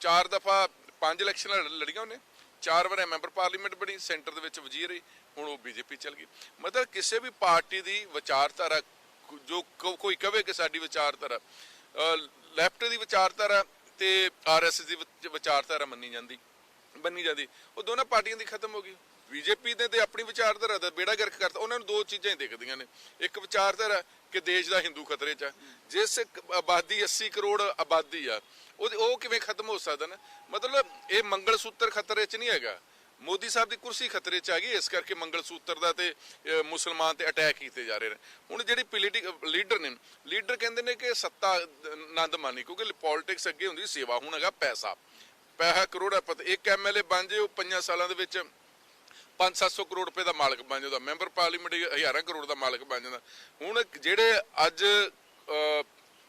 ਚਾਰ ਦਫਾ ਪੰਜ ਇਲੈਕਸ਼ਨਾਂ ਲੜ- ਲੜੀਆਂ ਉਹਨੇ, ਚਾਰ ਵਾਰ ਮੈਂਬਰ ਪਾਰਲੀਮੈਂਟ ਬਣੀ, ਸੈਂਟਰ ਦੇ ਵਿੱਚ ਵਜ਼ੀਰ ਰਹੀ ਹੁਣ ਉਹ ਬੀਜੇਪੀ ਚਲ ਗਈ। ਮਤਲਬ ਕਿਸੇ ਵੀ ਪਾਰਟੀ ਦੀ ਵਿਚਾਰਧਾਰਾ, ਜੋ ਕੋਈ ਕਵੇ ਕਿ ਸਾਡੀ ਵਿਚਾਰਧਾਰਾ ਲੈਫਟ ਦੀ ਵਿਚਾਰਧਾਰਾ ਤੇ ਆਰਐਸਐਸ ਦੀ ਵਿਚਾਰਧਾਰਾ ਮੰਨੀ ਜਾਂਦੀ ਬੰਨੀ ਜਾਂਦੀ। ਉਹ ਦੋਨਾਂ ਪਾਰਟੀਆਂ ਦੀ ਖਤਮ ਹੋ ਗਈ। ਬੀਜੇਪੀ ਨੇ ਤੇ ਆਪਣੀ ਵਿਚਾਰਧਾਰਾ ਦਾ ਬੇੜਾ ਗਰਕ ਕਰਤਾ। ਉਹਨਾਂ ਨੂੰ ਦੋ ਚੀਜ਼ਾਂ ਹੀ ਦਿਖਦੀਆਂ ਨੇ। ਇੱਕ ਵਿਚਾਰਧਾਰਾ ਕਿ ਦੇਸ਼ ਦਾ ਹਿੰਦੂ ਖਤਰੇ 'ਚ ਆ। ਜਿਸ ਆਬਾਦੀ 80 ਕਰੋੜ ਆਬਾਦੀ ਆ, ਉਹ ਉਹ ਕਿਵੇਂ ਖਤਮ ਹੋ ਸਕਦਾ ਨਾ? ਮਤਲਬ ਇਹ ਮੰਗਲ ਸੂਤਰ ਖਤਰੇ 'ਚ ਨਹੀਂ ਹੈਗਾ। ਮੋਦੀ ਸਾਹਿਬ ਦੀ ਕੁਰਸੀ ਖਤਰੇ 'ਚ ਆ ਗਈ, ਇਸ ਕਰਕੇ ਮੰਗਲ ਸੂਤਰ ਦਾ ਤੇ ਮੁਸਲਮਾਨ ਤੇ ਅਟੈਕ ਕੀਤੇ ਜਾ ਰਹੇ ਨੇ। ਹੁਣ ਜਿਹੜੀ ਪੋਲੀਟਿਕ ਲੀਡਰ ਨੇ ਲੀਡਰ ਕਹਿੰਦੇ ਨੇ ਕਿ ਸੱਤਾ ਆਨੰਦ ਮਾਨੀ, ਕਿਉਂਕਿ ਪੋਲਿਟਿਕਸ ਅੱਗੇ ਹੁੰਦੀ, ਸੇਵਾ ਹੁਣ ਹੈਗਾ ਪੈਸਾ। ਪੈਸਾ ਕਰੋੜਾ ਪਤਾ ਇੱਕ ਐਮਐਲਏ ਬਣ ਜੇ ਉਹ ਪੰਜਾਂ ਸਾਲਾਂ ਦੇ ਵਿੱਚ 5-700 ਕਰੋੜ ਰੁਪਏ ਦਾ ਮਾਲਕ ਬਣ ਜਾਂਦਾ ਮੈਂਬਰ ਪਾਰਲੀਮੈਂਟ ਹਜ਼ਾਰਾਂ ਕਰੋੜ ਦਾ ਮਾਲਕ ਬਣ ਜਾਂਦਾ। ਹੁਣ ਜਿਹੜੇ ਅੱਜ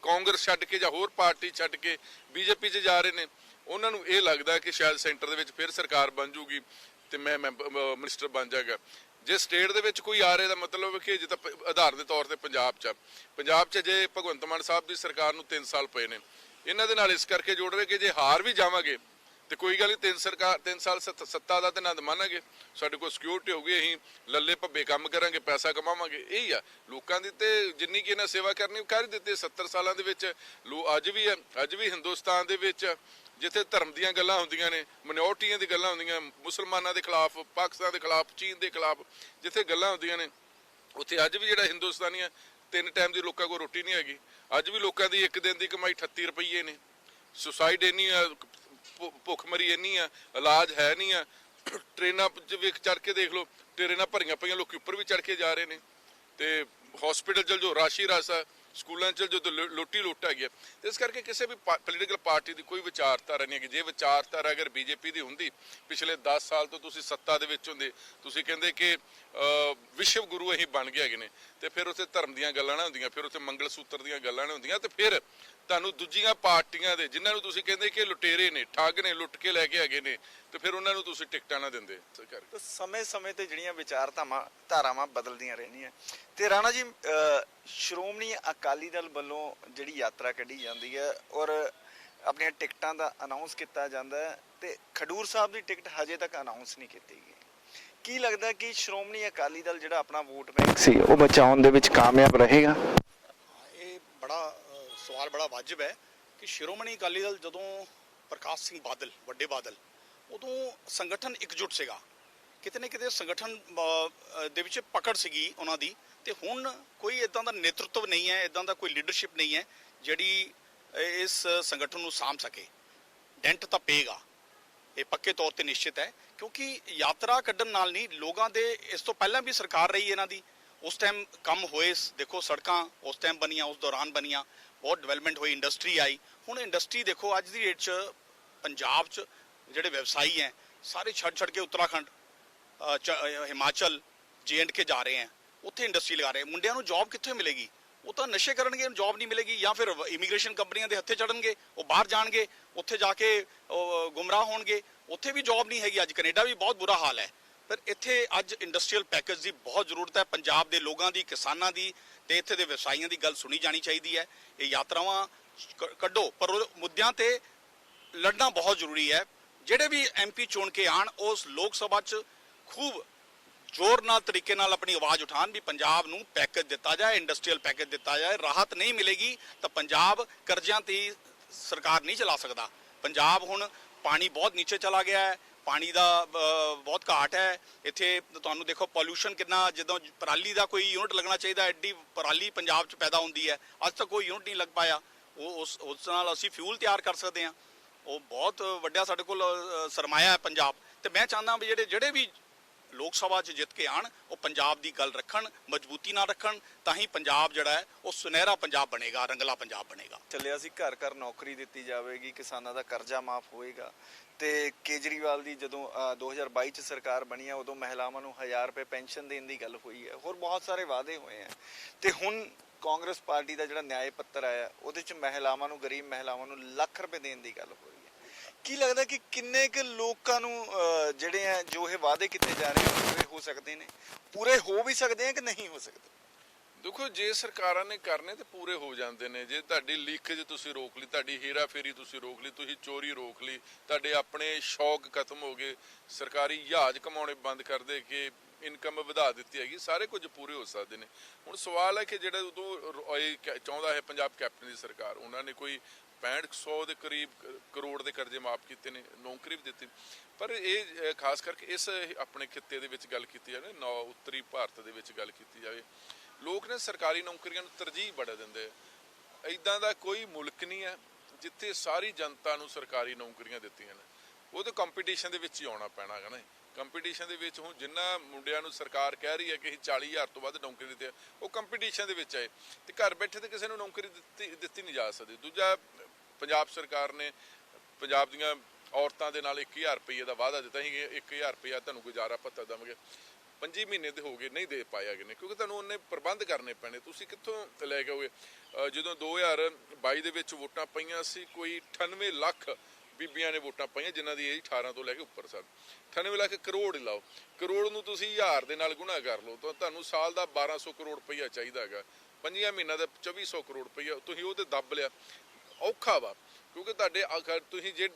ਕਾਂਗਰਸ ਛੱਡ ਕੇ ਜਾਂ ਹੋਰ ਪਾਰਟੀ ਛੱਡ ਕੇ, ਬੀਜੇਪੀ 'ਚ ਜਾ ਰਹੇ ਨੇ ਉਹਨਾਂ ਨੂੰ ਇਹ ਲੱਗਦਾ ਕਿ ਸ਼ਾਇਦ ਸੈਂਟਰ ਦੇ ਵਿੱਚ ਫਿਰ ਸਰਕਾਰ ਬਣ ਜੂਗੀ ਤੇ ਮੈਂ ਮੈਂਬਰ ਮਿਨਿਸਟਰ ਬਣ ਜਾਗਾ। ਜੇ ਸਟੇਟ ਦੇ ਵਿੱਚ ਕੋਈ ਆ ਰਿਹਾ ਦਾ ਮਤਲਬ ਕਿ ਜੇ ਤਾਂ ਆਧਾਰ ਦੇ ਤੌਰ ਤੇ ਪੰਜਾਬ 'ਚ ਆ। ਪੰਜਾਬ 'ਚ ਜੇ ਭਗਵੰਤ ਮਾਨ ਸਾਹਿਬ ਦੀ ਸਰਕਾਰ ਨੂੰ 3 ਸਾਲ ਪਏ ਨੇ। ਇਹਨਾਂ ਦੇ ਨਾਲ ਇਸ ਕਰਕੇ ਜੋੜ ਰਹੇ ਕਿ ਜੇ ਹਾਰ ਵੀ ਜਾਵਾਂਗੇ, ਤੇ ਕੋਈ ਗੱਲ ਨਹੀਂ, ਤਿੰਨ ਸਰਕਾਰ, ਤਿੰਨ ਸਾਲ ਸੱਤ- ਸੱਤਾ ਦਾ ਤੇ ਆਨੰਦ ਮਾਣਾਂਗੇ ਸਾਡੇ ਕੋਲ ਸਿਕਿਉਰਿਟੀ ਹੋਊਗੀ, ਅਸੀਂ ਲੱਲੇ ਭੱਬੇ ਕੰਮ ਕਰਾਂਗੇ, ਪੈਸਾ ਕਮਾਵਾਂਗੇ। ਇਹੀ ਆ। ਲੋਕਾਂ ਦੀ ਤੇ ਜਿੰਨੀ ਕਿ ਇਹਨਾਂ ਸੇਵਾ ਕਰਨੀ, ਉਹ ਕਰ ਦਿੱਤੀ 70 ਸਾਲਾਂ ਦੇ ਵਿੱਚ ਲੋ, ਅੱਜ ਵੀ ਹੈ ਅੱਜ ਵੀ ਹਿੰਦੁਸਤਾਨ ਦੇ ਵਿੱਚ ਜਿੱਥੇ ਧਰਮ ਦੀਆਂ ਗੱਲਾਂ ਹੁੰਦੀਆਂ ਨੇ ਮਿਨੋਰਟੀਆਂ ਦੀ ਗੱਲਾਂ ਹੁੰਦੀਆਂ, ਮੁਸਲਮਾਨਾਂ ਦੇ ਖਿਲਾਫ, ਪਾਕਿਸਤਾਨ ਦੇ ਖਿਲਾਫ, ਚੀਨ ਦੇ ਖਿਲਾਫ, ਜਿੱਥੇ ਗੱਲਾਂ ਹੁੰਦੀਆਂ ਨੇ, ਉੱਥੇ ਅੱਜ ਵੀ ਜਿਹੜਾ ਹਿੰਦੁਸਤਾਨੀ ਆ, ਤਿੰਨ ਟਾਈਮ ਦੀ ਲੋਕਾਂ ਕੋਲ ਰੋਟੀ ਨਹੀਂ ਹੈਗੀ। ਅੱਜ ਵੀ ਲੋਕਾਂ ਦੀ ਇੱਕ ਦਿਨ ਦੀ ਕਮਾਈ 38 ਰੁਪਏ ਨੇ। ਸੁਸਾਈਡ ਇੰਨੀ ਆ, ਭੁ- ਭੁੱਖਮਰੀ ਇੰਨੀ ਆ, ਇਲਾਜ ਹੈ ਨਹੀਂ ਆ। ਟ੍ਰੇਨਾਂ 'ਚ ਵੇਖ ਚੜ ਕੇ ਦੇਖ ਲਓ, ਟ੍ਰੇਨਾਂ ਭਰੀਆਂ ਪਈਆਂ, ਲੋਕੀ ਉੱਪਰ ਵੀ ਚੜ ਕੇ ਜਾ ਰਹੇ ਨੇ। ਤੇ ਹਸਪੀਟਲ ਚਲ ਜੋ ਰਾਸ਼ੀ ਰਾਸਾ ਸਕੂਲਾਂ ਚ ਜਦੋਂ ਲੋਟੀ ਲੁੱਟ ਹੈਗੀ ਆ। ਤੇ ਇਸ ਕਰਕੇ ਕਿਸੇ ਵੀ ਪੋਲੀਟੀਕਲ ਪਾਰਟੀ ਦੀ ਕੋਈ ਵਿਚਾਰਧਾਰਾ ਨਹੀਂ ਹੈ ਕਿ ਜੇ ਵਿਚਾਰਧਾਰਾ ਅਗਰ ਬੀਜੇਪੀ ਦੀ ਹੁੰਦੀ, ਪਿਛਲੇ 10 ਸਾਲ ਤੋਂ ਤੁਸੀਂ ਸੱਤਾ ਦੇ ਵਿੱਚ ਹੁੰਦੇ, ਤੁਸੀਂ ਕਹਿੰਦੇ ਕਿ ਵਿਸ਼ਵ ਗੁਰੂ ਅਸੀਂ ਬਣ ਗਏ ਹੈਗੇ ਨੇ ਤੇ ਫਿਰ ਉੱਥੇ ਧਰਮ ਦੀਆਂ ਗੱਲਾਂ ਨਾ ਹੁੰਦੀਆਂ, ਫਿਰ ਉੱਥੇ ਮੰਗਲ ਸੂਤਰ ਦੀਆਂ ਗੱਲਾਂ ਨਾ ਹੁੰਦੀਆਂ ਤੇ ਫਿਰ ਤੁਹਾਨੂੰ ਦੂਜੀਆਂ ਪਾਰਟੀਆਂ ਦੇ ਜਿਨ੍ਹਾਂ ਨੂੰ ਤੁਸੀਂ ਕਹਿੰਦੇ ਕਿ ਲੁਟੇਰੇ ਨੇ, ਠੱਗ ਨੇ, ਲੁੱਟ ਕੇ ਲੈ ਕੇ ਹੈਗੇ ਨੇ ਤੇ ਫਿਰ ਉਹਨਾਂ ਨੂੰ ਤੁਸੀਂ ਟਿਕਟਾਂ ਨਾ ਦਿੰਦੇ। ਸਮੇਂ-ਸਮੇਂ ਤੇ ਜਿਹੜੀਆਂ ਵਿਚਾਰਧਾਵਾਂ ਧਾਰਾਵਾਂ ਬਦਲਦੀਆਂ ਰਹਿੰਦੀਆਂ। ਤੇ ਰਾਣਾ ਜੀ ਸ਼੍ਰੋਮਣੀ ਅਕਾਲੀ ਦਲ ਵੱਲੋਂ ਜਿਹੜੀ ਯਾਤਰਾ ਕੱਢੀ ਜਾਂਦੀ ਹੈ ਔਰ ਆਪਣੀਆਂ ਟਿਕਟਾਂ ਦਾ ਅਨਾਉਂਸ ਕੀਤਾ ਜਾਂਦਾ ਹੈ ਤੇ ਖਡੂਰ ਸਾਹਿਬ ਦੀ ਟਿਕਟ ਹਜੇ ਤੱਕ ਅਨਾਉਂਸ ਨਹੀਂ ਕੀਤੀ ਗਈ। ਕੀ ਲੱਗਦਾ ਕਿ ਸ਼੍ਰੋਮਣੀ ਅਕਾਲੀ ਦਲ ਜਿਹੜਾ ਆਪਣਾ ਵੋਟ ਬੈਂਕ ਸੀ ਉਹ ਬਚਾਉਣ ਦੇ ਵਿੱਚ ਕਾਮਯਾਬ ਰਹੇਗਾ? ਇਹ ਬੜਾ ਅ, ਸਵਾਲ ਬੜਾ ਵਾਜਬ ਹੈ ਕਿ ਸ਼੍ਰੋਮਣੀ ਅਕਾਲੀ ਦਲ ਜਦੋਂ ਪ੍ਰਕਾਸ਼ ਸਿੰਘ ਬਾਦਲ ਵੱਡੇ ਬਾਦਲ ਉਦੋਂ ਸੰਗਠਨ ਇਕਜੁੱਟ ਸੀਗਾ। ਕਿਤੇ ਨਾ ਕਿਤੇ ਸੰਗਠਨ ਅ, ਅ, ਦੇ ਵਿੱਚ ਪਕੜ ਸੀਗੀ ਉਹਨਾਂ ਦੀ ਤੇ ਹੁਣ ਕੋਈ ਇਦਾਂ ਦਾ ਨੇਤਰਤਵ ਨਹੀਂ ਹੈ ਇਦਾਂ ਦਾ ਕੋਈ ਲੀਡਰਸ਼ਿਪ ਨਹੀਂ ਹੈ ਜਿਹੜੀ ਅ, ਇਸ ਸੰਗਠਨ ਨੂੰ ਸਾਂਭ ਸਕੇ। ਡੈਂਟ ਤਾਂ ਪਏਗਾ। ਇਹ ਪੱਕੇ ਤੌਰ ਤੇ ਨਿਸ਼ਚਿਤ ਹੈ ਕਿਉਂਕਿ ਯਾਤਰਾ ਕੱਢਣ ਨਾਲ ਨਹੀਂ ਲੋਕਾਂ ਦੇ ਇਸ ਤੋਂ ਪਹਿਲਾਂ ਵੀ ਸਰਕਾਰ ਰਹੀ ਇਹਨਾਂ ਦੀ। ਉਸ ਟਾਈਮ ਕੰਮ ਹੋਏ ਦੇਖੋ ਸੜਕਾਂ ਉਸ ਟਾਈਮ ਬਣੀਆਂ ਉਸ ਦੌਰਾਨ ਬਣੀਆਂ ਬਹੁਤ ਡਿਵੈਲਪਮੈਂਟ ਹੋਈ ਇੰਡਸਟਰੀ ਆਈ। ਹੁਣ ਇੰਡਸਟਰੀ ਦੇਖੋ ਅੱਜ ਦੀ ਡੇਟ 'ਚ ਪੰਜਾਬ 'ਚ ਜਿਹੜੇ ਵਿਵਸਾਈ ਹੈ ਸਾਰੇ ਛੱਡ ਛੱਡ ਕੇ ਉੱਤਰਾਖੰਡ ਅ, ਚ- ਅ, ਹਿਮਾਚਲ ਕੇ ਜਾ ਰਹੇ ਹੈ। ਉੱਥੇ ਇੰਡਸਟਰੀ ਲਗਾ ਰਹੇ ਮੁੰਡਿਆਂ ਨੂੰ ਜੌਬ ਕਿੱਥੇ ਮਿਲੇਗੀ? ਉਹ ਤਾਂ ਨਸ਼ੇ ਕਰਨਗੇ ਜੌਬ ਨਹੀਂ ਮਿਲੇਗੀ ਜਾਂ ਫਿਰ ਇਮੀਗ੍ਰੇਸ਼ਨ ਕੰਪਨੀਆਂ ਦੇ ਹੱਥੇ ਚੜਨਗੇ, ਉਹ ਬਾਹਰ ਜਾਣਗੇ, ਉੱਥੇ ਜਾ ਕੇ ਗੁੰਮਰਾਹ ਹੋਣਗੇ, ਉੱਥੇ ਵੀ ਜੌਬ ਨਹੀਂ ਹੈਗੀ ਅੱਜ, ਕੈਨੇਡਾ ਵੀ ਬਹੁਤ ਬੁਰਾ ਹਾਲ ਹੈ। ਪਰ ਇੱਥੇ ਅੱਜ ਇੰਡਸਟਰੀਅਲ ਪੈਕੇਜ ਦੀ ਬਹੁਤ ਜ਼ਰੂਰਤ ਹੈ, ਪੰਜਾਬ ਦੇ ਲੋਕਾਂ ਦੀ, ਕਿਸਾਨਾਂ ਦੀ, ਤੇ ਇੱਥੇ ਦੇ ਵਿਵਸਾਈਆਂ ਦੀ ਗੱਲ ਸੁਣੀ ਜਾਣੀ ਚਾਹੀਦੀ ਹੈ। ਇਹ ਯਾਤਰਾਵਾਂ ਕੱਢੋ, ਪਰ ਉਹ ਮੁੱਦਿਆਂ ਤੇ ਲੜਨਾ ਬਹੁਤ ਜ਼ਰੂਰੀ ਹੈ। ਜਿਹੜੇ ਵੀ ਐਮਪੀ ਚੁਣ ਕੇ ਆਣ ਉਸ ਲੋਕ ਸਭਾ 'ਚ ਖੂਬ ਜ਼ੋਰ ਨਾਲ ਤਰੀਕੇ ਨਾਲ ਆਪਣੀ ਆਵਾਜ਼ ਉਠਾਣ ਵੀ ਪੰਜਾਬ ਨੂੰ ਪੈਕੇਜ ਦਿੱਤਾ ਜਾਏ ਇੰਡਸਟਰੀਅਲ ਪੈਕੇਜ ਦਿੱਤਾ ਜਾਏ, ਰਾਹਤ ਨਹੀਂ ਮਿਲੇਗੀ ਤਾਂ ਪੰਜਾਬ ਕਰਜ਼ਿਆਂ ਤੇ ਸਰਕਾਰ ਨਹੀਂ ਚਲਾ ਸਕਦਾ। ਪੰਜਾਬ ਹੁਣ ਪਾਣੀ ਬਹੁਤ ਨੀਚੇ ਚਲਾ ਗਿਆ ਹੈ, ਪਾਣੀ ਦਾ ਬਹੁਤ ਘਾਟ ਹੈ। ਇੱਥੇ ਤੁਹਾਨੂੰ ਦੇਖੋ ਪੋਲੂਸ਼ਨ ਕਿੰਨਾ, ਜਦੋਂ ਪਰਾਲੀ ਦਾ ਕੋਈ ਯੂਨਿਟ ਲੱਗਣਾ ਚਾਹੀਦਾ, ਐਡੀ ਪਰਾਲੀ ਪੰਜਾਬ 'ਚ ਪੈਦਾ ਹੁੰਦੀ ਹੈ। ਅੱਜ ਤੱਕ ਕੋਈ ਯੂਨਿਟ ਨਹੀਂ ਲੱਗ ਪਾਇਆ। ਉਹ ਉਸ ਉਸ ਨਾਲ ਅਸੀਂ ਫਿਊਲ ਤਿਆਰ ਕਰ ਸਕਦੇ ਹਾਂ। ਉਹ ਬਹੁਤ ਵੱਡਾ ਸਾਡੇ ਕੋਲ ਸਰਮਾਇਆ ਹੈ ਪੰਜਾਬ। ਤੇ ਮੈਂ ਚਾਹੁੰਦਾ ਵੀ ਜਿਹੜੇ ਜਿਹੜੇ ਵੀ ਲੋਕ ਸਭਾ 'ਚ ਜਿੱਤ ਕੇ ਆਣ ਉਹ ਪੰਜਾਬ ਦੀ ਗੱਲ ਰੱਖਣ ਮਜ਼ਬੂਤੀ ਨਾਲ ਰੱਖਣ ਤਾਂ ਹੀ ਪੰਜਾਬ ਜਿਹੜਾ ਹੈ ਉਹ ਸੁਨਹਿਰਾ ਪੰਜਾਬ ਬਣੇਗਾ ਰੰਗਲਾ ਪੰਜਾਬ ਬਣੇਗਾ। ਚੱਲਿਆ ਸੀ ਘਰ ਘਰ ਨੌਕਰੀ ਦਿੱਤੀ ਜਾਵੇਗੀ ਕਿਸਾਨਾਂ ਦਾ ਕਰਜ਼ਾ ਮਾਫ ਹੋਏਗਾ। ਤੇ ਕੇਜਰੀਵਾਲ ਦੀ ਜਦੋਂ ਅ, 2022 ਚ ਸਰਕਾਰ ਬਣੀ ਹੈ ਉਦੋਂ ਮਹਿਲਾਵਾਂ ਨੂੰ 1000 ਰੁਪਏ ਪੈਨਸ਼ਨ ਦੇਣ ਦੀ ਗੱਲ ਹੋਈ ਹੈ। ਹੋਰ ਬਹੁਤ ਸਾਰੇ ਵਾਅਦੇ ਹੋਏ ਹੈ ਤੇ ਹੁਣ ਕਾਂਗਰਸ ਪਾਰਟੀ ਦਾ ਜਿਹੜਾ ਨਿਆਂ ਪੱਤਰ ਆਇਆ ਉਹਦੇ ਚ ਮਹਿਲਾਵਾਂ ਨੂੰ ਗਰੀਬ ਮਹਿਲਾਵਾਂ ਨੂੰ ਲੱਖ ਰੁਪਏ ਦੇਣ ਦੀ ਗੱਲ ਹੋ ਕੀ ਲੱਗਦਾ ਕਿ ਕਿੰਨੇ ਕੁ ਲੋਕਾਂ ਨੂੰ ਅ, ਜਿਹੜੇ ਆ ਜੋ ਇਹ ਵਾਅਦੇ ਕੀਤੇ ਜਾ ਰਹੇ ਆ ਪੂਰੇ ਹੋ ਸਕਦੇ ਨੇ? ਪੂਰੇ ਹੋ ਵੀ ਸਕਦੇ ਆ ਕਿ ਨਹੀਂ ਹੋ ਸਕਦੇ? ਦੇਖੋ ਜੇ ਸਰਕਾਰਾਂ ਨੇ ਕਰਨੇ ਤੇ ਪੂਰੇ ਹੋ ਜਾਂਦੇ ਨੇ। ਜੇ ਤੁਹਾਡੀ ਲੀਕੇਜ ਤੁਸੀਂ ਰੋਕ ਲਈ ਤੁਹਾਡੀ ਹੇਰਾ ਤੁਸੀਂ ਰੋਕ ਲਈ ਤੁਸੀਂ ਚੋਰੀ ਰੋਕ ਲਈ ਤੁਹਾਡੇ ਆਪਣੇ ਸ਼ੌਕ ਖਤਮ ਹੋ ਗਏ ਸਰਕਾਰੀ ਜਹਾਜ਼ ਕਮਾਉਣੇ ਬੰਦ ਕਰ ਦੇ ਕੇ ਇਨਕਮ ਵਧਾ ਦਿੱਤੀ ਹੈਗੀ ਸਾਰੇ ਕੁਝ ਪੂਰੇ ਹੋ ਸਕਦੇ ਨੇ। ਹੁਣ ਸਵਾਲ ਹੈ ਕਿ ਜਿਹੜਾ ਉਦੋਂ ਰ- ਇਹ ਕ- ਚਾਹੁੰਦਾ ਹੈ ਪੰਜਾਬ ਕੈਪਟਨ ਦੀ ਸਰਕਾਰ ਉਹਨਾਂ ਨੇ ਕੋਈ 6500 ਦੇ ਕਰੀਬ ਕਰੋੜ ਦੇ ਕਰਜ਼ੇ ਮਾਫ ਕੀਤੇ ਨੇ, ਨੌਕਰੀ ਵੀ ਦਿੱਤੀ। ਪਰ ਇਹ ਖਾਸ ਕਰਕੇ ਇਸ ਆਪਣੇ ਖਿੱਤੇ ਦੇ ਵਿੱਚ ਗੱਲ ਕੀਤੀ ਜਾਵੇ, ਨੌ ਉੱਤਰੀ ਭਾਰਤ ਦੇ ਵਿੱਚ ਗੱਲ ਕੀਤੀ ਜਾਵੇ, ਲੋਕ ਨੇ ਸਰਕਾਰੀ ਨੌਕਰੀਆਂ ਨੂੰ ਤਰਜੀਹ ਬੜਾ ਦਿੰਦੇ ਆ। ਇਦਾਂ ਦਾ ਕੋਈ ਮੁਲਕ ਨਹੀਂ ਹੈ ਜਿੱਥੇ ਸਾਰੀ ਜਨਤਾ ਨੂੰ ਸਰਕਾਰੀ ਨੌਕਰੀਆਂ ਦਿੱਤੀਆਂ ਨੇ। ਉਹ ਤਾਂ ਕੰਪੀਟੀਸ਼ਨ ਦੇ ਵਿੱਚ ਹੀ ਆਉਣਾ ਪੈਣਾ ਹੈਗਾ ਨਾ ਕੰਪੀਟੀਸ਼ਨ ਦੇ ਵਿੱਚ ਹੁਣ ਜਿੰਨਾ ਮੁੰਡਿਆਂ ਨੂੰ ਸਰਕਾਰ ਕਹਿ ਰਹੀ ਹੈ ਕਿ ਅਸੀਂ 40000 ਤੋਂ ਵੱਧ ਨੌਕਰੀ ਦਿੱਤੀ ਉਹ ਕੰਪੀਟੀਸ਼ਨ ਦੇ ਵਿੱਚ ਆਏ। ਤੇ ਘਰ ਬੈਠੇ ਤੇ ਕਿਸੇ ਨੂੰ ਨੌਕਰੀ ਦਿੱਤੀ ਦਿੱਤੀ ਨਹੀਂ ਜਾ ਸਕਦੀ। ਦੂਜਾ ਪੰਜਾਬ ਸਰਕਾਰ ਨੇ ਪੰਜਾਬ ਦੀਆਂ ਔਰਤਾਂ ਦੇ ਨਾਲ 1000 ਰੁਪਏ ਦਾ ਵਾਅਦਾ ਦਿੱਤਾ ਸੀ ਕਿ 1000 ਰੁਪਏ ਤੁਹਾਨੂੰ ਗੁਜ਼ਾਰਾ ਭੱਤਾ ਦੇਵਾਂਗੇ। ਪੰਜੀ ਮਹੀਨੇ ਦੇ ਹੋ ਗਏ, ਨਹੀਂ ਦੇ ਪਾਇਆ ਗਏ ਨੇ, ਕਿਉਂਕਿ ਤੁਹਾਨੂੰ ਉਹਨੇ ਪ੍ਰਬੰਧ ਕਰਨੇ ਪੈਣੇ। ਤੁਸੀਂ ਕਿੱਥੋਂ ਲੈ ਕੇ ਆਓਗੇ? ਅਹ ਜਦੋਂ 2022 ਦੇ ਵਿੱਚ ਵੋਟਾਂ ਪਈਆਂ ਸੀ, ਕੋਈ 98 ਲੱਖ ਬੀਬੀਆਂ ਨੇ ਵੋਟਾਂ ਪਾਈਆਂ, ਜਿਨ੍ਹਾਂ ਦੀ ਏਜ 18 ਤੋਂ ਲੈ ਕੇ ਉੱਪਰ ਸਨ। 98 ਲੱਖ ਕਰੋੜ ਲਾਓ। ਕਰੋੜ ਨੂੰ ਤੁਸੀਂ ਹਜ਼ਾਰ ਦੇ ਨਾਲ ਗੁਣਾ ਕਰ ਲਓ, ਤਾਂ ਤੁਹਾਨੂੰ ਸਾਲ ਦਾ 1200 ਕਰੋੜ ਰੁਪਈਆ ਚਾਹੀਦਾ ਹੈਗਾ। ਪੰਜੀਆਂ ਮਹੀਨਾ ਦਾ 2400 ਕਰੋੜ ਰੁਪਈਆ ਤੁਸੀਂ ਉਹ ਤੇ ਦੱਬ ਲਿਆ। ਔਖਾ ਵਾ, ਕਿਉਂਕਿ ਤੁਹਾਡੇ ਅਗਰ ਤੁਸੀਂ ਜੇ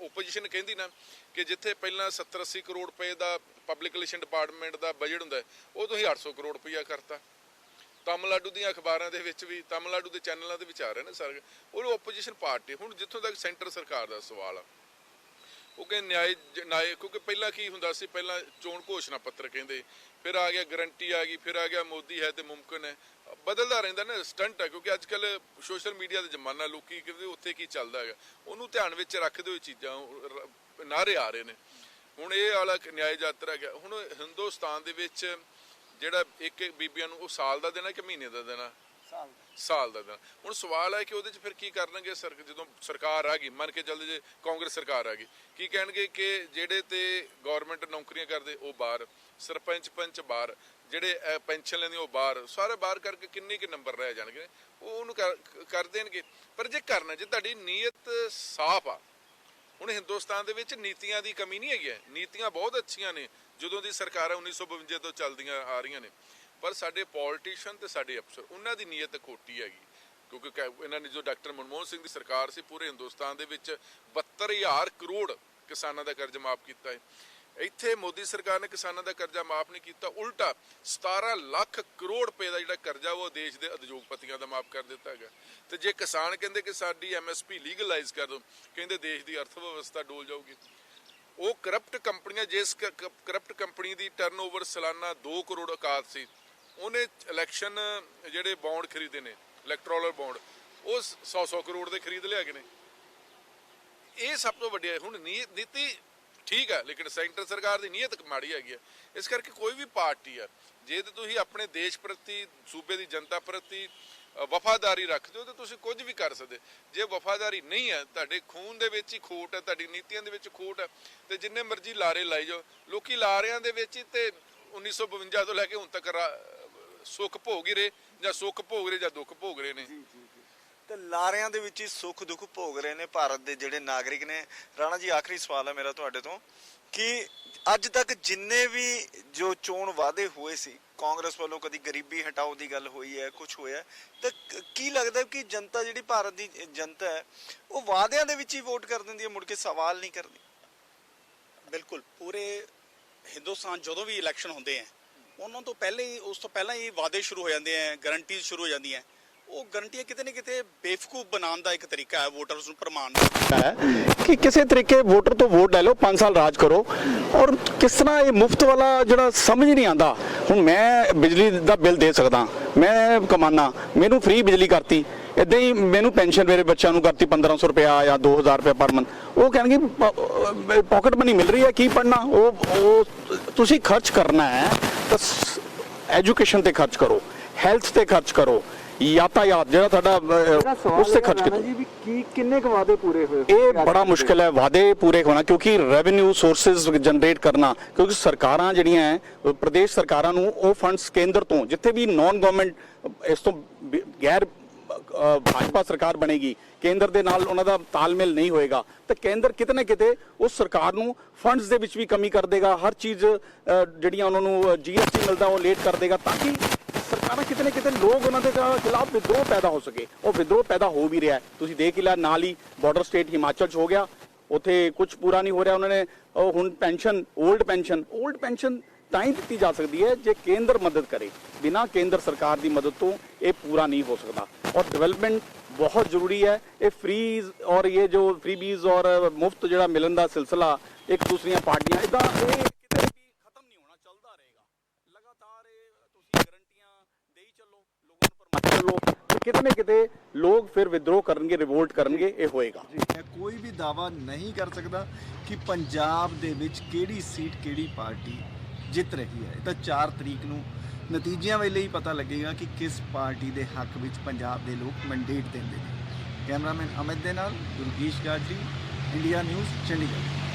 ਓਪੋਜੀਸ਼ਨ ਕਹਿੰਦੀ ਨਾ ਕਿ ਜਿੱਥੇ ਪਹਿਲਾਂ 70 80 ਕਰੋੜ ਰੁਪਏ ਦਾ ਪਬਲਿਕ ਰਿਲੇਸ਼ਨ ਡਿਪਾਰਟਮੈਂਟ ਦਾ ਬਜਟ ਹੁੰਦਾ, ਉਹ ਤੁਸੀਂ 800 ਕਰੋੜ ਰੁਪਈਆ ਕਰਤਾ। ਤਮਿਲਨਾਡੂ ਦੀਆਂ ਅਖਬਾਰਾਂ ਦੇ ਵਿੱਚ ਵੀ, ਤਮਿਲਨਾਡੂ ਦੇ ਚੈਨਲਾਂ ਦੇ ਵਿੱਚ ਆ ਰਹੇ ਨੇ ਸਰ। ਉਹ ਓਪੋਜੀਸ਼ਨ ਪਾਰਟੀ ਹੁਣ ਜਿੱਥੋਂ ਤੱਕ ਸੈਂਟਰ ਸਰਕਾਰ ਦਾ ਸਵਾਲ ਆ, ਉਹ ਕਹਿੰਦੇ ਨਿਆਏ, ਜ- ਨਿਆਏ, ਕਿਉਂਕਿ ਪਹਿਲਾਂ ਕੀ ਹੁੰਦਾ ਸੀ, ਪਹਿਲਾਂ ਚੋਣ ਘੋਸ਼ਣਾ ਪੱਤਰ ਕਹਿੰਦੇ, ਫਿਰ ਆ ਗਿਆ ਗਰੰਟੀ ਆ ਗਈ, ਫਿਰ ਆ ਗਿਆ ਮੋਦੀ ਹੈ ਤੇ ਮੁਮਕਿਨ ਹੈ ਬਦਲਦਾ ਰਹਿੰਦਾ ਨਾ ਸਟੰਟ ਹੈ ਕਿਉਂਕਿ ਅੱਜ ਕੱਲ ਸੋਸ਼ਲ ਮੀਡੀਆ ਦਾ ਜ਼ਮਾਨਾ ਲੋਕੀ ਕਹਿੰਦੇ ਉੱਥੇ ਕੀ ਚੱਲਦਾ ਹੈਗਾ। ਉਹਨੂੰ ਧਿਆਨ ਵਿੱਚ ਰੱਖਦੇ ਹੋਏ ਚੀਜ਼ਾਂ ਉਹ ਰ- ਨਾਅਰੇ ਆ ਰਹੇ ਨੇ। ਹੁਣ ਇਹ ਵਾਲਾ ਨਿਆਏ ਯਾਤਰਾ ਗਿਆ ਹੁਣ ਹਿੰਦੁਸਤਾਨ ਦੇ ਵਿੱਚ ਜਿਹੜਾ ਇੱਕ ਇੱਕ ਬੀਬੀਆਂ ਨੂੰ ਉਹ ਸਾਲ ਦਾ ਦੇਣਾ ਕਿ ਮਹੀਨੇ ਦਾ ਦੇਣਾ? ਸਾਲ ਦਾ। ਦੇਣਾ। ਹੁਣ ਸਵਾਲ ਹੈ ਕਿ ਉਹਦੇ 'ਚ ਫਿਰ ਕੀ ਕਰਨਗੇ ਸਰ ਜਦੋਂ ਸਰਕਾਰ ਆ ਗਈ ਮੰਨ ਕੇ ਚੱਲਦੇ ਜੇ ਕਾਂਗਰਸ ਸਰਕਾਰ ਆ ਗਈ ਕੀ ਕਹਿਣਗੇ ਕਿ ਜਿਹੜੇ ਤੇ ਗਵਰਨਮੈਂਟ ਨੌਕਰੀਆਂ ਕਰਦੇ ਉਹ ਬਾਹਰ ਸਰਪੰਚ ਪੰਚ ਬਾਹਰ ਜਿਹੜੇ ਪੈਨਸ਼ਨ ਲੈਂਦੇ ਉਹ ਬਾਹਰ, ਸਾਰੇ ਬਾਹਰ ਕਰਕੇ ਕਿੰਨੇ ਕਿ ਨੰਬਰ ਰਹਿ ਜਾਣਗੇ, ਉਹ ਉਹਨੂੰ ਕਰ- ਕਰ ਦੇਣਗੇ। ਪਰ ਜੇ ਕਰਨਾ ਜੇ ਤੁਹਾਡੀ ਨੀਅਤ ਸਾਫ਼ ਆ, ਹੁਣ ਹਿੰਦੁਸਤਾਨ ਦੇ ਵਿੱਚ ਨੀਤੀਆਂ ਦੀ ਕਮੀ ਨਹੀਂ ਹੈਗੀ ਹੈ। ਨੀਤੀਆਂ ਬਹੁਤ ਅੱਛੀਆਂ ਨੇ, ਜਦੋਂ ਦੀ ਸਰਕਾਰਾਂ 1952 ਤੋਂ ਚੱਲਦੀਆਂ ਆ ਰਹੀਆਂ ਨੇ। ਪਰ ਸਾਡੇ ਪੋਲੀਟੀਸ਼ੀਅਨ ਤੇ ਸਾਡੇ ਅਫਸਰ, ਉਹਨਾਂ ਦੀ ਨੀਅਤ ਖੋਟੀ ਹੈਗੀ। ਕਿਉਂਕਿ ਕ- ਇਹਨਾਂ ਨੇ ਜੋ ਡਾਕਟਰ ਮਨਮੋਹਨ ਸਿੰਘ ਦੀ ਸਰਕਾਰ ਸੀ, ਪੂਰੇ ਹਿੰਦੁਸਤਾਨ ਦੇ ਵਿੱਚ 72000 ਕਰੋੜ ਕਿਸਾਨਾਂ ਦਾ ਕਰਜ਼ ਮਾਫ ਕੀਤਾ ਹੈ। ਇੱਥੇ ਮੋਦੀ ਸਰਕਾਰ ਨੇ ਕਿਸਾਨਾਂ ਦਾ ਕਰਜ਼ਾ ਮਾਫ ਨਹੀਂ ਕੀਤਾ, ਉਲਟਾ 17 ਲੱਖ ਕਰੋੜ ਰੁਪਏ ਦਾ ਜਿਹੜਾ ਕਰਜ਼ਾ ਉਹ ਦੇਸ਼ ਦੇ ਉਦਯੋਗਪਤੀਆਂ ਦਾ ਮਾਫ ਕਰ ਦਿੱਤਾ ਹੈਗਾ ਤੇ ਜੇ ਕਿਸਾਨ ਕਹਿੰਦੇ ਕਿ ਸਾਡੀ ਐਮਐਸਪੀ ਲੀਗਲਾਈਜ਼ ਕਰ ਦਿਓ ਕਹਿੰਦੇ ਦੇਸ਼ ਦੀ ਅਰਥ ਵਿਵਸਥਾ ਡੋਲ ਜਾਊਗੀ। ਉਹ ਕਰਪਟ ਕੰਪਨੀਆਂ, ਜਿਸ ਕਰਪਟ ਕੰਪਨੀ ਦੀ ਟਰਨਓਵਰ ਸਾਲਾਨਾ 2 ਕਰੋੜ ਔਕਾਤ ਸੀ, ਉਹਨੇ ਇਲੈਕਸ਼ਨ ਜਿਹੜੇ ਬੌਂਡ ਖਰੀਦੇ ਨੇ ਇਲੈਕਟ੍ਰੋਲਰ ਬੌਂਡ ਉਹ 100 100 ਕਰੋੜ ਦੇ ਖਰੀਦ ਲਿਆ ਗਏ ਨੇ। ਇਹ ਸਭ ਤੋਂ ਵੱਡੀ ਹੁਣ ਨੀ- ਨੀਤੀ ਠੀਕ ਹੈ, ਲੇਕਿਨ ਸੈਂਟਰ ਸਰਕਾਰ ਦੀ ਨੀਅਤ ਮਾੜੀ ਹੈਗੀ ਹੈ। ਇਸ ਕਰਕੇ ਕੋਈ ਵੀ ਪਾਰਟੀ ਆ ਜੇ ਤੇ ਤੁਸੀਂ ਆਪਣੇ ਦੇਸ਼ ਪ੍ਰਤੀ, ਸੂਬੇ ਦੀ ਜਨਤਾ ਪ੍ਰਤੀ ਵਫਾਦਾਰੀ ਰੱਖਦੇ ਹੋ, ਤਾਂ ਤੁਸੀਂ ਕੁਝ ਵੀ ਕਰ ਸਕਦੇ। ਜੇ ਵਫਾਦਾਰੀ ਨਹੀਂ ਹੈ, ਤੁਹਾਡੇ ਖੂਨ ਦੇ ਵਿੱਚ ਹੀ ਖੋਟ ਹੈ, ਤੁਹਾਡੀ ਨੀਤੀਆਂ ਦੇ ਵਿੱਚ ਖੋਟ ਹੈ, ਤੇ ਜਿੰਨੇ ਮਰਜ਼ੀ ਲਾਰੇ ਲਾਈ ਜਾਓ, ਲੋਕੀ ਲਾਰਿਆਂ ਦੇ ਵਿੱਚ ਹੀ ਤੇ 1952 ਤੋਂ ਲੈ ਕੇ ਹੁਣ ਤੱਕ ਸੁੱਖ ਭੋਗ ਹੀ ਰਹੇ, ਜਾਂ ਸੁੱਖ ਭੋਗ ਰਹੇ, ਜਾਂ ਦੁੱਖ ਭੋਗ ਰਹੇ ਨੇ। ਤੇ ਲਾਰਿਆਂ ਦੇ ਵਿੱਚ ਹੀ ਸੁੱਖ ਦੁੱਖ ਭੋਗ ਰਹੇ ਨੇ ਭਾਰਤ ਦੇ ਜਿਹੜੇ ਨਾਗਰਿਕ ਨੇ। ਰਾਣਾ ਜੀ, ਆਖਰੀ ਸਵਾਲ ਹੈ ਮੇਰਾ ਤੁਹਾਡੇ ਤੋਂ ਕਿ ਅੱਜ ਤੱਕ ਜਿੰਨੇ ਵੀ ਜੋ ਚੋਣ ਵਾਅਦੇ ਹੋਏ ਸੀ, ਕਾਂਗਰਸ ਵੱਲੋਂ ਕਦੀ ਗਰੀਬੀ ਹਟਾਓ ਦੀ ਗੱਲ ਹੋਈ ਹੈ ਕੁਝ ਹੋਇਆ ਤਾਂ ਕੀ ਲੱਗਦਾ ਕਿ ਜਨਤਾ ਜਿਹੜੀ ਭਾਰਤ ਦੀ ਜਨਤਾ ਹੈ, ਉਹ ਵਾਅਦਿਆਂ ਦੇ ਵਿੱਚ ਹੀ ਵੋਟ ਕਰ ਦਿੰਦੀ ਹੈ, ਮੁੜ ਕੇ ਸਵਾਲ ਨਹੀਂ ਕਰਦੀ? ਬਿਲਕੁਲ, ਪੂਰੇ ਹਿੰਦੁਸਤਾਨ ਜਦੋਂ ਵੀ ਇਲੈਕਸ਼ਨ ਹੁੰਦੇ ਆ ਉਹਨਾਂ ਤੋਂ ਪਹਿਲੇ ਹੀ, ਉਸ ਤੋਂ ਪਹਿਲਾਂ ਹੀ ਵਾਅਦੇ ਸ਼ੁਰੂ ਹੋ ਜਾਂਦੇ ਆ ਗਰੰਟੀਜ਼ ਸ਼ੁਰੂ ਹੋ ਜਾਂਦੀਆਂ ਉਹ ਗਰੰਟੀਆਂ ਕਿਤੇ ਨਾ ਕਿਤੇ ਬੇਵਕੂਫ ਬਣਾਉਣ ਦਾ ਇੱਕ ਤਰੀਕਾ ਹੈ ਵੋਟਰਸ ਨੂੰ ਭਰਮਾਉਣ ਹੈ ਕਿ ਕਿਸੇ ਤਰੀਕੇ ਵੋਟਰ ਤੋਂ ਵੋਟ ਲੈ ਲਓ 5 ਸਾਲ ਰਾਜ ਕਰੋ। ਔਰ ਕਿਸ ਤਰ੍ਹਾਂ ਇਹ ਮੁਫਤ ਵਾਲਾ ਜਿਹੜਾ ਸਮਝ ਨਹੀਂ ਆਂਦਾ ਹੁਣ ਮੈਂ ਬਿਜਲੀ ਦਾ ਬਿੱਲ ਦੇ ਸਕਦਾ, ਮੈਂ ਕਮਾਨਾ, ਮੈਨੂੰ ਫ੍ਰੀ ਬਿਜਲੀ ਕਰਤੀ। ਇਦਾਂ ਹੀ ਮੈਨੂੰ ਪੈਨਸ਼ਨ ਮੇਰੇ ਬੱਚਿਆਂ ਨੂੰ ਕਰਤੀ 1500 ਰੁਪਇਆ ਜਾਂ 2000 ਰੁਪਇਆ ਪਰ ਮੰਥ ਉਹ ਕਹਿਣਗੇ ਪਾਕਟ ਮਨੀ ਮਿਲ ਰਹੀ ਹੈ, ਕੀ ਪੜਨਾ ਉਹ ਉਹ, ਤੁਸੀਂ ਖਰਚ ਕਰਨਾ ਹੈ, ਤਾਂ ਐਜੂਕੇਸ਼ਨ ਤੇ ਖਰਚ ਕਰੋ ਹੈਲਥ ਤੇ ਖਰਚ ਕਰੋ। ਯਾਤਾਯਾਤ ਜਿਹੜਾ ਤੁਹਾਡਾ ਉਸ ਤੇ ਖਰਚ ਕਰੋ ਜੀ ਕੀ ਕਿੰਨੇ ਕੁ ਵਾਅਦੇ ਪੂਰੇ ਹੋਏ ਇਹ ਬੜਾ ਮੁਸ਼ਕਲ ਹੈ ਵਾਅਦੇ ਪੂਰੇ ਹੋਣਾ ਕਿਉਂਕਿ ਰੈਵਨਿਊ ਸੋਰਸਸ ਜਨਰੇਟ ਕਰਨਾ ਕਿਉਂਕਿ ਸਰਕਾਰਾਂ ਜਿਹੜੀਆਂ ਹੈ ਪ੍ਰਦੇਸ਼ ਸਰਕਾਰਾਂ ਨੂੰ ਉਹ ਫੰਡਸ ਕੇਂਦਰ ਤੋਂ ਜਿੱਥੇ ਵੀ ਨਾਨ ਗਵਰਨਮੈਂਟ ਇਸ ਤੋਂ ਗੈਰ ਭਾਜਪਾ ਸਰਕਾਰ ਬਣੇਗੀ ਕੇਂਦਰ ਦੇ ਨਾਲ ਉਹਨਾਂ ਦਾ ਤਾਲਮੇਲ ਨਹੀਂ ਹੋਏਗਾ ਤਾਂ ਕੇਂਦਰ ਕਿਤੇ ਨਾ ਕਿਤੇ ਉਸ ਸਰਕਾਰ ਨੂੰ ਫੰਡਸ ਦੇ ਵਿੱਚ ਵੀ ਕਮੀ ਕਰ ਦੇਗਾ ਹਰ ਚੀਜ਼ ਜਿਹੜੀਆਂ ਉਹਨਾਂ ਨੂੰ ਜੀਐਸਟੀ ਮਿਲਦਾ ਉਹ ਲੇਟ ਕਰ ਦੇਗਾ ਤਾਂ ਕਿ ਸਰਕਾਰਾਂ ਕਿਤੇ ਨਾ ਕਿਤੇ ਲੋਕ ਉਹਨਾਂ ਦੇ ਖਿਲਾਫ ਵਿਦਰੋਹ ਪੈਦਾ ਹੋ ਸਕੇ। ਉਹ ਵਿਦਰੋਹ ਪੈਦਾ ਹੋ ਵੀ ਰਿਹਾ ਤੁਸੀਂ ਦੇਖ ਹੀ ਲਿਆ, ਨਾਲ ਹੀ ਬਾਰਡਰ ਸਟੇਟ ਹਿਮਾਚਲ ਚ ਹੋ ਗਿਆ। ਉੱਥੇ ਕੁਝ ਪੂਰਾ ਨਹੀਂ ਹੋ ਰਿਹਾ। ਉਹਨਾਂ ਨੇ ਉਹ ਹੁਣ pension old pension old pension ਤਾਂ ਹੀ ਦਿੱਤੀ ਜਾ ਸਕਦੀ ਹੈ ਜੇ ਕੇਂਦਰ ਮਦਦ ਕਰੇ। ਬਿਨਾ ਕੇਂਦਰ ਸਰਕਾਰ ਦੀ ਮਦਦ ਤੋਂ ਇਹ ਪੂਰਾ ਨਹੀਂ ਹੋ ਸਕਦਾ। ਔਰ ਡਿਵੈਲਪਮੈਂਟ ਬਹੁਤ ਜ਼ਰੂਰੀ ਹੈ। ਇਹ ਫ੍ਰੀਜ਼ ਔਰ ਇਹ ਜੋ ਫ੍ਰੀਬੀਜ਼ ਔਰ ਮੁਫਤ ਜਿਹੜਾ ਮਿਲਣ ਦਾ ਸਿਲਸਿਲਾ, ਇੱਕ ਦੂਸਰੀਆਂ ਪਾਰਟੀਆਂ ਇਦਾਂ ਇਹ ਕਿਤੇ ਵੀ ਖਤਮ ਨਹੀਂ ਹੋਣਾ ਚੱਲਦਾ ਰਹੇਗਾ ਲਗਾਤਾਰ ਇਹ ਤੁਸੀਂ ਗਰੰਟੀਆਂ ਦੇਈ ਚੱਲੋ ਲੋਕਾਂ ਨੂੰ ਪਰਮਾਈ ਚੱਲੋ ਤੇ ਕਿਤੇ ਨਾ ਕਿਤੇ ਲੋਕ ਫਿਰ ਵਿਦਰੋਹ ਕਰਨਗੇ ਰਿਵੋਲਟ ਕਰਨਗੇ, ਇਹ ਹੋਏਗਾ। ਮੈਂ ਕੋਈ ਵੀ ਦਾਵਾ ਨਹੀਂ ਕਰ ਸਕਦਾ ਕਿ ਪੰਜਾਬ ਦੇ ਵਿੱਚ ਕਿਹੜੀ ਸੀਟ ਕਿਹੜੀ ਪਾਰਟੀ ਜਿੱਤ ਰਹੀ ਹੈ। ਇਹ ਤਾਂ 4 ਤਰੀਕ ਨੂੰ ਨਤੀਜਿਆਂ ਵੇਲੇ ਹੀ ਪਤਾ ਲੱਗੇਗਾ ਕਿ ਕਿਸ ਪਾਰਟੀ ਦੇ ਹੱਕ ਵਿੱਚ ਪੰਜਾਬ ਦੇ ਲੋਕ ਮੈਂਡੇਟ ਦਿੰਦੇ ਨੇ। ਕੈਮਰਾਮੈਨ ਅਮਿਤ ਦੇ ਨਾਲ ਗੁਰਗੀਸ਼ ਗਾਜਰੀ ਇੰਡੀਆ ਨਿਊਜ਼, ਚੰਡੀਗੜ੍ਹ।